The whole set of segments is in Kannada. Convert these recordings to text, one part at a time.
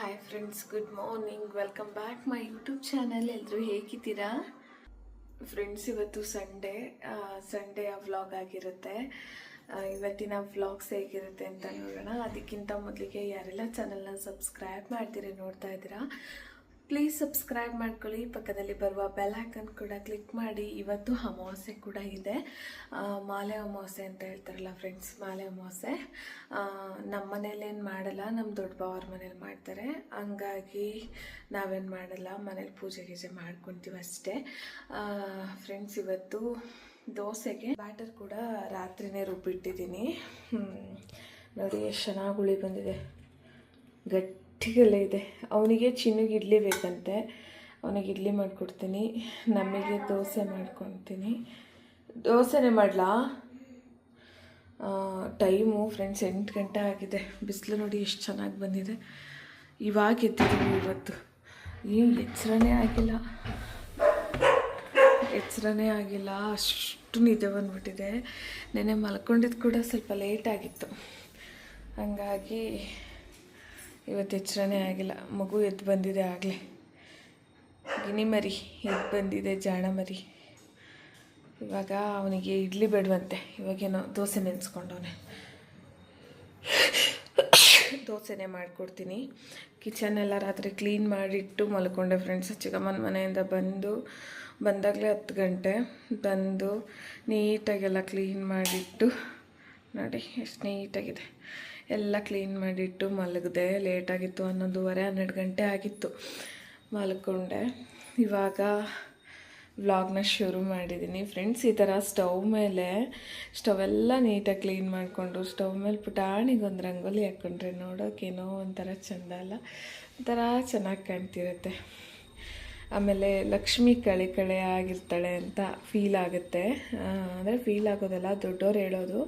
Hi friends good morning welcome back my YouTube channel ಎಲ್ಲರೂ ಹೇಗಿದ್ದೀರಾ? ಫ್ರೆಂಡ್ಸ್ ಇವತ್ತು ಸಂಡೇ ಸಂಡೇ ವ್ಲಾಗ್ ಆಗಿರುತ್ತೆ. ಇವತ್ತಿನ ವ್ಲಾಗ್ಸ್ ಹೇಗಿರುತ್ತೆ ಅಂತ ನೋಡೋಣ. ಅದಕ್ಕಿಂತ ಮೊದಲಿಗೆ ಯಾರೆಲ್ಲ ಚಾನಲ್ನ ಸಬ್ಸ್ಕ್ರೈಬ್ ಮಾಡ್ತೀರಿ ನೋಡ್ತಾ ಇದ್ದೀರಾ ಪ್ಲೀಸ್ ಸಬ್ಸ್ಕ್ರೈಬ್ ಮಾಡ್ಕೊಳ್ಳಿ. ಪಕ್ಕದಲ್ಲಿ ಬರುವ ಬೆಲ್ ಐಕನ್ ಕೂಡ ಕ್ಲಿಕ್ ಮಾಡಿ. ಇವತ್ತು ಅಮಾವಾಸ್ಯೆ ಕೂಡ ಇದೆ. ಮಾಲೆ ಅಮಾವಾಸ್ಯೆ ಅಂತ ಹೇಳ್ತಾರಲ್ಲ ಫ್ರೆಂಡ್ಸ್ ಮಾಲೆ ಅಮಾವಾಸ್ಯೆ. ನಮ್ಮ ಮನೇಲಿ ಏನು ಮಾಡಲ್ಲ ನಮ್ಮ ದೊಡ್ಡ ಬಾವ್ರ ಮನೇಲಿ ಮಾಡ್ತಾರೆ. ಹಂಗಾಗಿ ನಾವೇನು ಮಾಡಲ್ಲ, ಮನೇಲಿ ಪೂಜೆ ಗೀಜೆ ಮಾಡ್ಕೊತೀವಿ ಅಷ್ಟೇ. ಫ್ರೆಂಡ್ಸ್ ಇವತ್ತು ದೋಸೆಗೆ ಬ್ಯಾಟರ್ ಕೂಡ ರಾತ್ರಿನೇ ರುಬ್ಬಿಟ್ಟಿದ್ದೀನಿ. ನೋಡಿ ಎಷ್ಟು ಚೆನ್ನಾಗಿ ಉಳಿ ಬಂದಿದೆ. ಗಟ್ಟಿಗೆಲ್ಲ ಇದೆ. ಅವನಿಗೆ ಚಿನ್ನಗೆ ಇಡ್ಲಿ ಬೇಕಂತೆ. ಅವನಿಗೆ ಇಡ್ಲಿ ಮಾಡಿಕೊಡ್ತೀನಿ. ನಮಗೆ ದೋಸೆ ಮಾಡ್ಕೊತೀನಿ. ದೋಸೆನೇ ಮಾಡಲಾ? ಟೈಮು ಫ್ರೆಂಡ್ಸ್ ಎಂಟು ಗಂಟೆ ಆಗಿದೆ. ಬಿಸಿಲು ನೋಡಿ ಎಷ್ಟು ಚೆನ್ನಾಗಿ ಬಂದಿದೆ. ಇವಾಗ ಎದ್ದಿದ್ದೀವಿ ಇವತ್ತು. ಏನು ಎಚ್ಚರನೇ ಆಗಿಲ್ಲ. ಎಚ್ಚರನೇ ಆಗಿಲ್ಲ. ಅಷ್ಟು ನಿದ್ದೆ ಬಂದುಬಿಟ್ಟಿದೆ. ನೆನೆ ಮಲ್ಕೊಂಡಿದ್ದು ಕೂಡ ಸ್ವಲ್ಪ ಲೇಟ್ ಆಗಿತ್ತು. ಹಂಗಾಗಿ ಇವತ್ತು ಎಚ್ಚರನೇ ಆಗಿಲ್ಲ. ಮಗು ಎದ್ದು ಬಂದಿದೆ ಆಗಲೇ. ಗಿನಿ ಮರಿ ಎದ್ದು ಬಂದಿದೆ ಜಾಣ ಮರಿ ಇವಾಗ ಅವನಿಗೆ ಇಡ್ಲಿ ಬೇಡವಂತೆ. ಇವಾಗೇನೋ ದೋಸೆ ನೆನೆಸ್ಕೊಂಡವನೆ ದೋಸೆನೇ ಮಾಡಿಕೊಡ್ತೀನಿ. ಕಿಚನ್ ಎಲ್ಲ ರಾತ್ರಿ ಕ್ಲೀನ್ ಮಾಡಿಟ್ಟು ಮಲ್ಕೊಂಡೆ ಫ್ರೆಂಡ್ಸ್. ಚಿಕ್ಕಮ್ಮನ ಮನೆಯಿಂದ ಬಂದು, ಬಂದಾಗಲೇ ಹತ್ತು ಗಂಟೆ. ಬಂದು ನೀಟಾಗೆಲ್ಲ ಕ್ಲೀನ್ ಮಾಡಿಟ್ಟು ನೋಡಿ, ಎಷ್ಟು ನೀಟಾಗಿದೆ. ಎಲ್ಲ ಕ್ಲೀನ್ ಮಾಡಿಟ್ಟು ಮಲಗಿದೆ ಲೇಟಾಗಿತ್ತು ಹನ್ನೊಂದುವರೆ, ಹನ್ನೆರಡು ಗಂಟೆ ಆಗಿತ್ತು ಮಲ್ಕೊಂಡೆ ಇವಾಗ ವ್ಲಾಗ್ನ ಶುರು ಮಾಡಿದ್ದೀನಿ ಫ್ರೆಂಡ್ಸ್ ಈ ಥರ ಸ್ಟವ್ ಮೇಲೆ ಸ್ಟವ್ ಎಲ್ಲ ನೀಟಾಗಿ ಕ್ಲೀನ್ ಮಾಡಿಕೊಂಡು ಸ್ಟವ್ ಮೇಲೆ ಪುಟಾಣಿಗೊಂದು ರಂಗೋಲಿ ಹಾಕ್ಕೊಂಡ್ರೆ ನೋಡೋಕ್ಕೇನೋ ಒಂಥರ ಚೆಂದ ಅಲ್ಲ? ಒಂಥರ ಚೆನ್ನಾಗಿ ಕಾಣ್ತಿರುತ್ತೆ. ಆಮೇಲೆ ಲಕ್ಷ್ಮಿ ಕಳೆ ಕಳೆ ಆಗಿರ್ತಾಳೆ ಅಂತ ಫೀಲ್ ಆಗುತ್ತೆ. ಅಂದರೆ ಫೀಲ್ ಆಗೋದಲ್ಲ ದೊಡ್ಡವ್ರು ಹೇಳೋದು.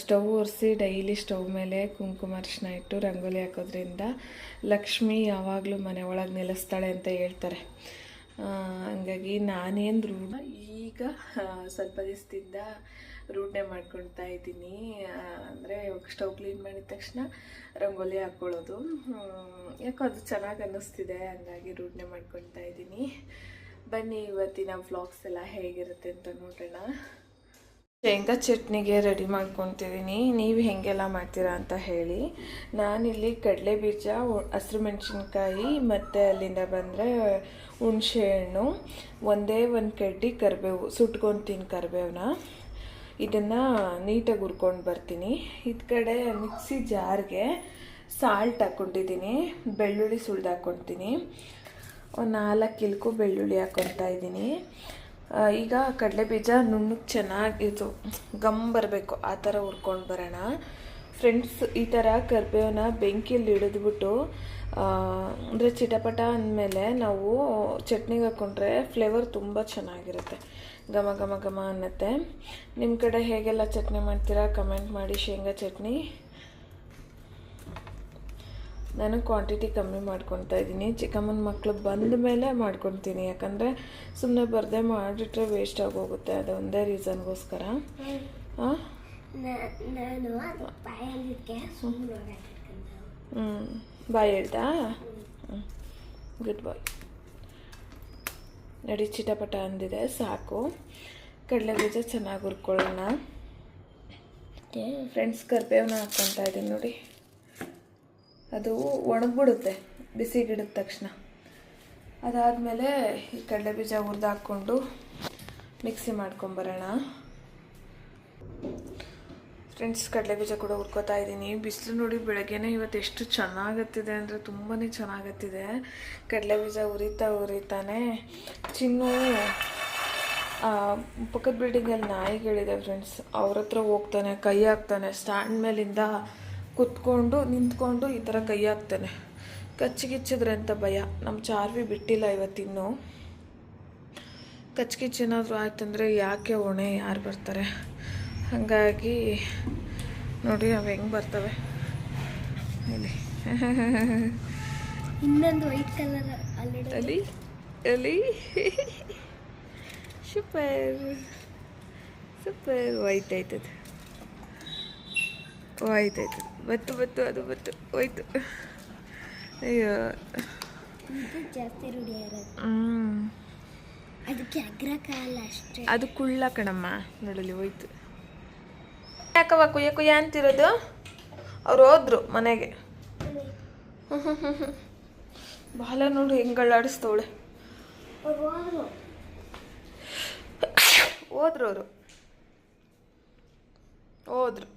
ಸ್ಟವ್ ಒರೆಸಿ ಡೈಲಿ ಸ್ಟವ್ ಮೇಲೆ ಕುಂಕುಮ ಅರಿಶಿನ ಇಟ್ಟು ರಂಗೋಲಿ ಹಾಕೋದ್ರಿಂದ ಲಕ್ಷ್ಮಿ ಯಾವಾಗಲೂ ಮನೆ ಒಳಗೆ ನೆಲೆಸ್ತಾಳೆ ಅಂತ ಹೇಳ್ತಾರೆ. ಹಂಗಾಗಿ ನಾನೇನು ರೂಢ ಈಗ ಸ್ವಲ್ಪ ದಿವಸದಿಂದ ರೂಢನೆ ಮಾಡ್ಕೊಳ್ತಾ ಇದ್ದೀನಿ. ಅಂದರೆ ಸ್ಟವ್ ಕ್ಲೀನ್ ಮಾಡಿದ ತಕ್ಷಣ ರಂಗೋಲಿ ಹಾಕ್ಕೊಳ್ಳೋದು ಯಾಕೋ ಅದು ಚೆನ್ನಾಗಿ ಅನ್ನಿಸ್ತಿದೆ, ಹಂಗಾಗಿ ರೂಢನೆ ಮಾಡ್ಕೊಳ್ತಾ ಇದ್ದೀನಿ. ಬನ್ನಿ ಇವತ್ತಿನ ವ್ಲಾಗ್ಸ್ ಎಲ್ಲ ಹೇಗಿರುತ್ತೆ ಅಂತ ನೋಡೋಣ. ಶೇಂಗಾ ಚಟ್ನಿಗೆ ರೆಡಿ ಮಾಡ್ಕೊತಿದ್ದೀನಿ ನೀವು ಹೇಗೆಲ್ಲ ಮಾಡ್ತೀರಾ ಅಂತ ಹೇಳಿ. ನಾನಿಲ್ಲಿ ಕಡಲೆ ಬೀಜ ಹಸಿರು ಮೆಣಸಿನ್ಕಾಯಿ ಮತ್ತು ಅಲ್ಲಿಂದ ಬಂದರೆ ಹುಣಸೆಹಣ್ಣು. ಒಂದೇ ಒಂದು ಕಡ್ಡಿ ಕರಿಬೇವು ಸುಟ್ಕೊತೀನಿ ಕರಿಬೇವನ್ನ ಇದನ್ನು ನೀಟಾಗಿ ಹುರ್ಕೊಂಡು ಬರ್ತೀನಿ. ಇದು ಕಡೆ ಮಿಕ್ಸಿ ಜಾರ್ಗೆ ಸಾಲ್ಟ್ ಹಾಕ್ಕೊಂಡಿದ್ದೀನಿ ಬೆಳ್ಳುಳ್ಳಿ ಸುಳ್ದು ಹಾಕ್ಕೊತೀನಿ ಒಂದು ನಾಲ್ಕು ಕಿಲ್ಕು ಬೆಳ್ಳುಳ್ಳಿ ಹಾಕ್ಕೊತಾ ಇದ್ದೀನಿ ಈಗ ಕಡಲೆ ಬೀಜ ನುಣ್ಣಗೆ ಚೆನ್ನಾಗಿ ಇದು ಗಮ್ ಬರಬೇಕು, ಆ ಥರ ಹುರ್ಕೊಂಡು ಬರೋಣ. ಫ್ರೆಂಡ್ಸ್ ಈ ಥರ ಕರಿಬೇವನ್ನ ಬೆಂಕಿಯಲ್ಲಿ ಹಿಡಿದ್ಬಿಟ್ಟು ಅಂದರೆ ಚಿಟಪಟ ಅಂದಮೇಲೆ ನಾವು ಚಟ್ನಿಗೆ ಹಾಕ್ಕೊಂಡ್ರೆ ಫ್ಲೇವರ್ ತುಂಬ ಚೆನ್ನಾಗಿರುತ್ತೆ. ಘಮ ಘಮ ಘಮ ಅನ್ನತ್ತೆ. ನಿಮ್ಮ ಕಡೆ ಹೇಗೆಲ್ಲ ಚಟ್ನಿ ಮಾಡ್ತೀರಾ? ಕಮೆಂಟ್ ಮಾಡಿ ಶೇಂಗಾ ಚಟ್ನಿ. ನಾನು ಕ್ವಾಂಟಿಟಿ ಕಮ್ಮಿ ಮಾಡ್ಕೊತಾ ಇದ್ದೀನಿ. ಚಿಕ್ಕಮ್ಮನ ಮಕ್ಕಳು ಬಂದ ಮೇಲೆ ಮಾಡ್ಕೊತೀನಿ. ಯಾಕಂದರೆ ಸುಮ್ಮನೆ ಬರದೆ ಮಾಡಿಟ್ರೆ ವೇಸ್ಟ್ ಆಗೋಗುತ್ತೆ. ಅದು ಒಂದೇ ರೀಸನ್ಗೋಸ್ಕರ ಹ್ಞೂ ಬಾಯ್ ಹೇಳ್ದಾ ಹ್ಞೂ ಗುಡ್ ಬಾಯ್ ನಡಿ ಚಿಟಪಟ ಅಂದಿದೆ. ಸಾಕು. ಕಡಲೆ ಬೀಜ ಚೆನ್ನಾಗಿ ಹುರ್ಕೊಳ್ಳೋಣ. ಫ್ರೆಂಡ್ಸ್ ಕರ್ಬೇವನ್ನ ಹಾಕ್ಕೊತಾ ಇದ್ದೀನಿ ನೋಡಿ. ಅದು ಒಣಗ್ಬಿಡುತ್ತೆ, ಬಿಸಿಗಿಡಿದ ತಕ್ಷಣ. ಅದಾದಮೇಲೆ ಈ ಕಡಲೆ ಬೀಜ ಹುರಿದು ಹಾಕ್ಕೊಂಡು ಮಿಕ್ಸಿ ಮಾಡ್ಕೊಂಬರೋಣ. ಫ್ರೆಂಡ್ಸ್, ಕಡಲೆ ಬೀಜ ಕೂಡ ಹುರ್ಕೋತಾ ಇದ್ದೀನಿ. ಬಿಸಿಲು ನೋಡಿ ಬೆಳಗ್ಗೆನೇ ಇವತ್ತು ಎಷ್ಟು ಚೆನ್ನಾಗತ್ತಿದೆ ಅಂದರೆ ತುಂಬಾ ಚೆನ್ನಾಗತ್ತಿದೆ. ಕಡಲೆ ಬೀಜ ಉರಿತಾ ಉರಿತಾನೆ ಚಿನ್ನು ಪಕ್ಕದ ಬಿಲ್ಡಿಂಗಲ್ಲಿ ನಾಯಿಗಳಿದೆ ಫ್ರೆಂಡ್ಸ್. ಅವ್ರ ಹತ್ರ ಹೋಗ್ತಾನೆ, ಕೈ ಹಾಕ್ತಾನೆ. ಸ್ಟ್ಯಾಂಡ್ ಮೇಲಿಂದ ಕುತ್ಕೊಂಡು ನಿಂತ್ಕೊಂಡು ಈ ಥರ ಕೈ ಹಾಕ್ತಾನೆ. ಕಚ್ಚಿಗಿಚ್ಚಿದ್ರೆ ಅಂತ ಭಯ? ನಮ್ಮ ಚಾರ್ವಿ ಬಿಟ್ಟಿಲ್ಲ ಇವತ್ತಿನ್ನು. ಕಚ್ಚಿಗಿಚ್ಚೇನಾದರೂ ಏನಾದರೂ ಆಯ್ತಂದರೆ ಯಾಕೆ ಹೊಣೆ ಯಾರು ಬರ್ತಾರೆ? ಹಾಗಾಗಿ ನೋಡಿ ಅವು ಹೆಂಗೆ ಬರ್ತವೆ. ಇಲ್ಲಿ. ಇನ್ನೊಂದು ವೈಟ್ ಕಲರ್ ಅಲ್ಲಿ ಅಲ್ಲಿ ಸೂಪರ್ ಸೂಪರ್ ವೈಟ್ ಆಯ್ತದೆ. ವೈಟ್ ಆಯ್ತದ. ಬತ್ತು ಬತ್ತು ಅದು ಬತ್ತು ಹೋಯ್ತು. ಅಯ್ಯೋ. ಜಾಸ್ತಿ ರೂಢಿ. ಅದಕ್ಕೆ ಅಗ್ರಕಾಲ ಅಷ್ಟೇ. ಅದು ಕುಳ್ಳ ಕಣಮ್ಮ ನೋಡಲಿ ಹೋಯ್ತು. ಯಾಕವ ಕುಯ್ಯ ಕುಯ್ಯ ಅಂತಿರೋದು? ಅವ್ರು ಹೋದ್ರು ಮನೆಗೆ. ಬಾಲ ನೋಡು ಹೆಂಗಳಾಡಿಸ್ತವಳೆ ಹೋದ್ರು ಅವರು. ಹೋದ್ರು.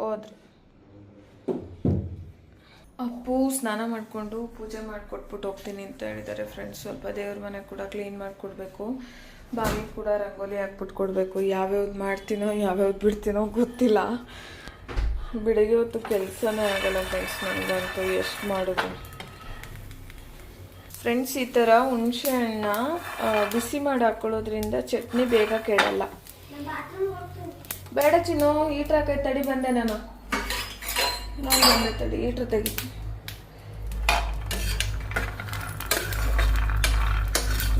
ಹೋದ್ರು. ಅಪ್ಪು ಸ್ನಾನ ಮಾಡಿಕೊಂಡು ಪೂಜೆ ಮಾಡಿಕೊಟ್ಬಿಟ್ಟು ಹೋಗ್ತೀನಿ ಅಂತ ಹೇಳಿದ್ದಾರೆ ಫ್ರೆಂಡ್ಸ್ ಸ್ವಲ್ಪ ದೇವ್ರ ಮನೆ ಕೂಡ ಕ್ಲೀನ್ ಮಾಡಿಕೊಡ್ಬೇಕು. ಬಾವಿ ಕೂಡ ರಂಗೋಲಿ ಹಾಕ್ಬಿಟ್ಟು ಕೊಡಬೇಕು. ಯಾವ್ಯಾವ್ದು ಮಾಡ್ತೀನೋ ಯಾವ್ಯಾವ್ದು ಬಿಡ್ತೀನೋ ಗೊತ್ತಿಲ್ಲ. ಬೆಳಗ್ಗೆ ಹೊತ್ತು ಕೆಲಸನೇ ಆಗಲ್ಲ ಫ್ರೆಂಡ್ಸ್ ನನಗಂತೂ ಎಷ್ಟು ಮಾಡೋದು. ಫ್ರೆಂಡ್ಸ್ ಈ ಥರ ಹುಣಸೆ ಹಣ್ಣ ಬಿಸಿ ಮಾಡಿ ಹಾಕೊಳ್ಳೋದ್ರಿಂದ ಚಟ್ನಿ ಬೇಗ ಕೆಡಲ್ಲ. ನಮ್ಮ ಬಾತ್ರೂಮ್ ಹೋಗ್ತೀನಿ ಬೇಡ ಚಿನ್ನು ಈಟ್ರ್ ಹಾಕೈತೆ ತಡಿ, ಬಂದೆ ನಾನು. ನಾನು ಬಂದೆ ತಡಿ ಈಟ್ರ್ ತೆಗಿ.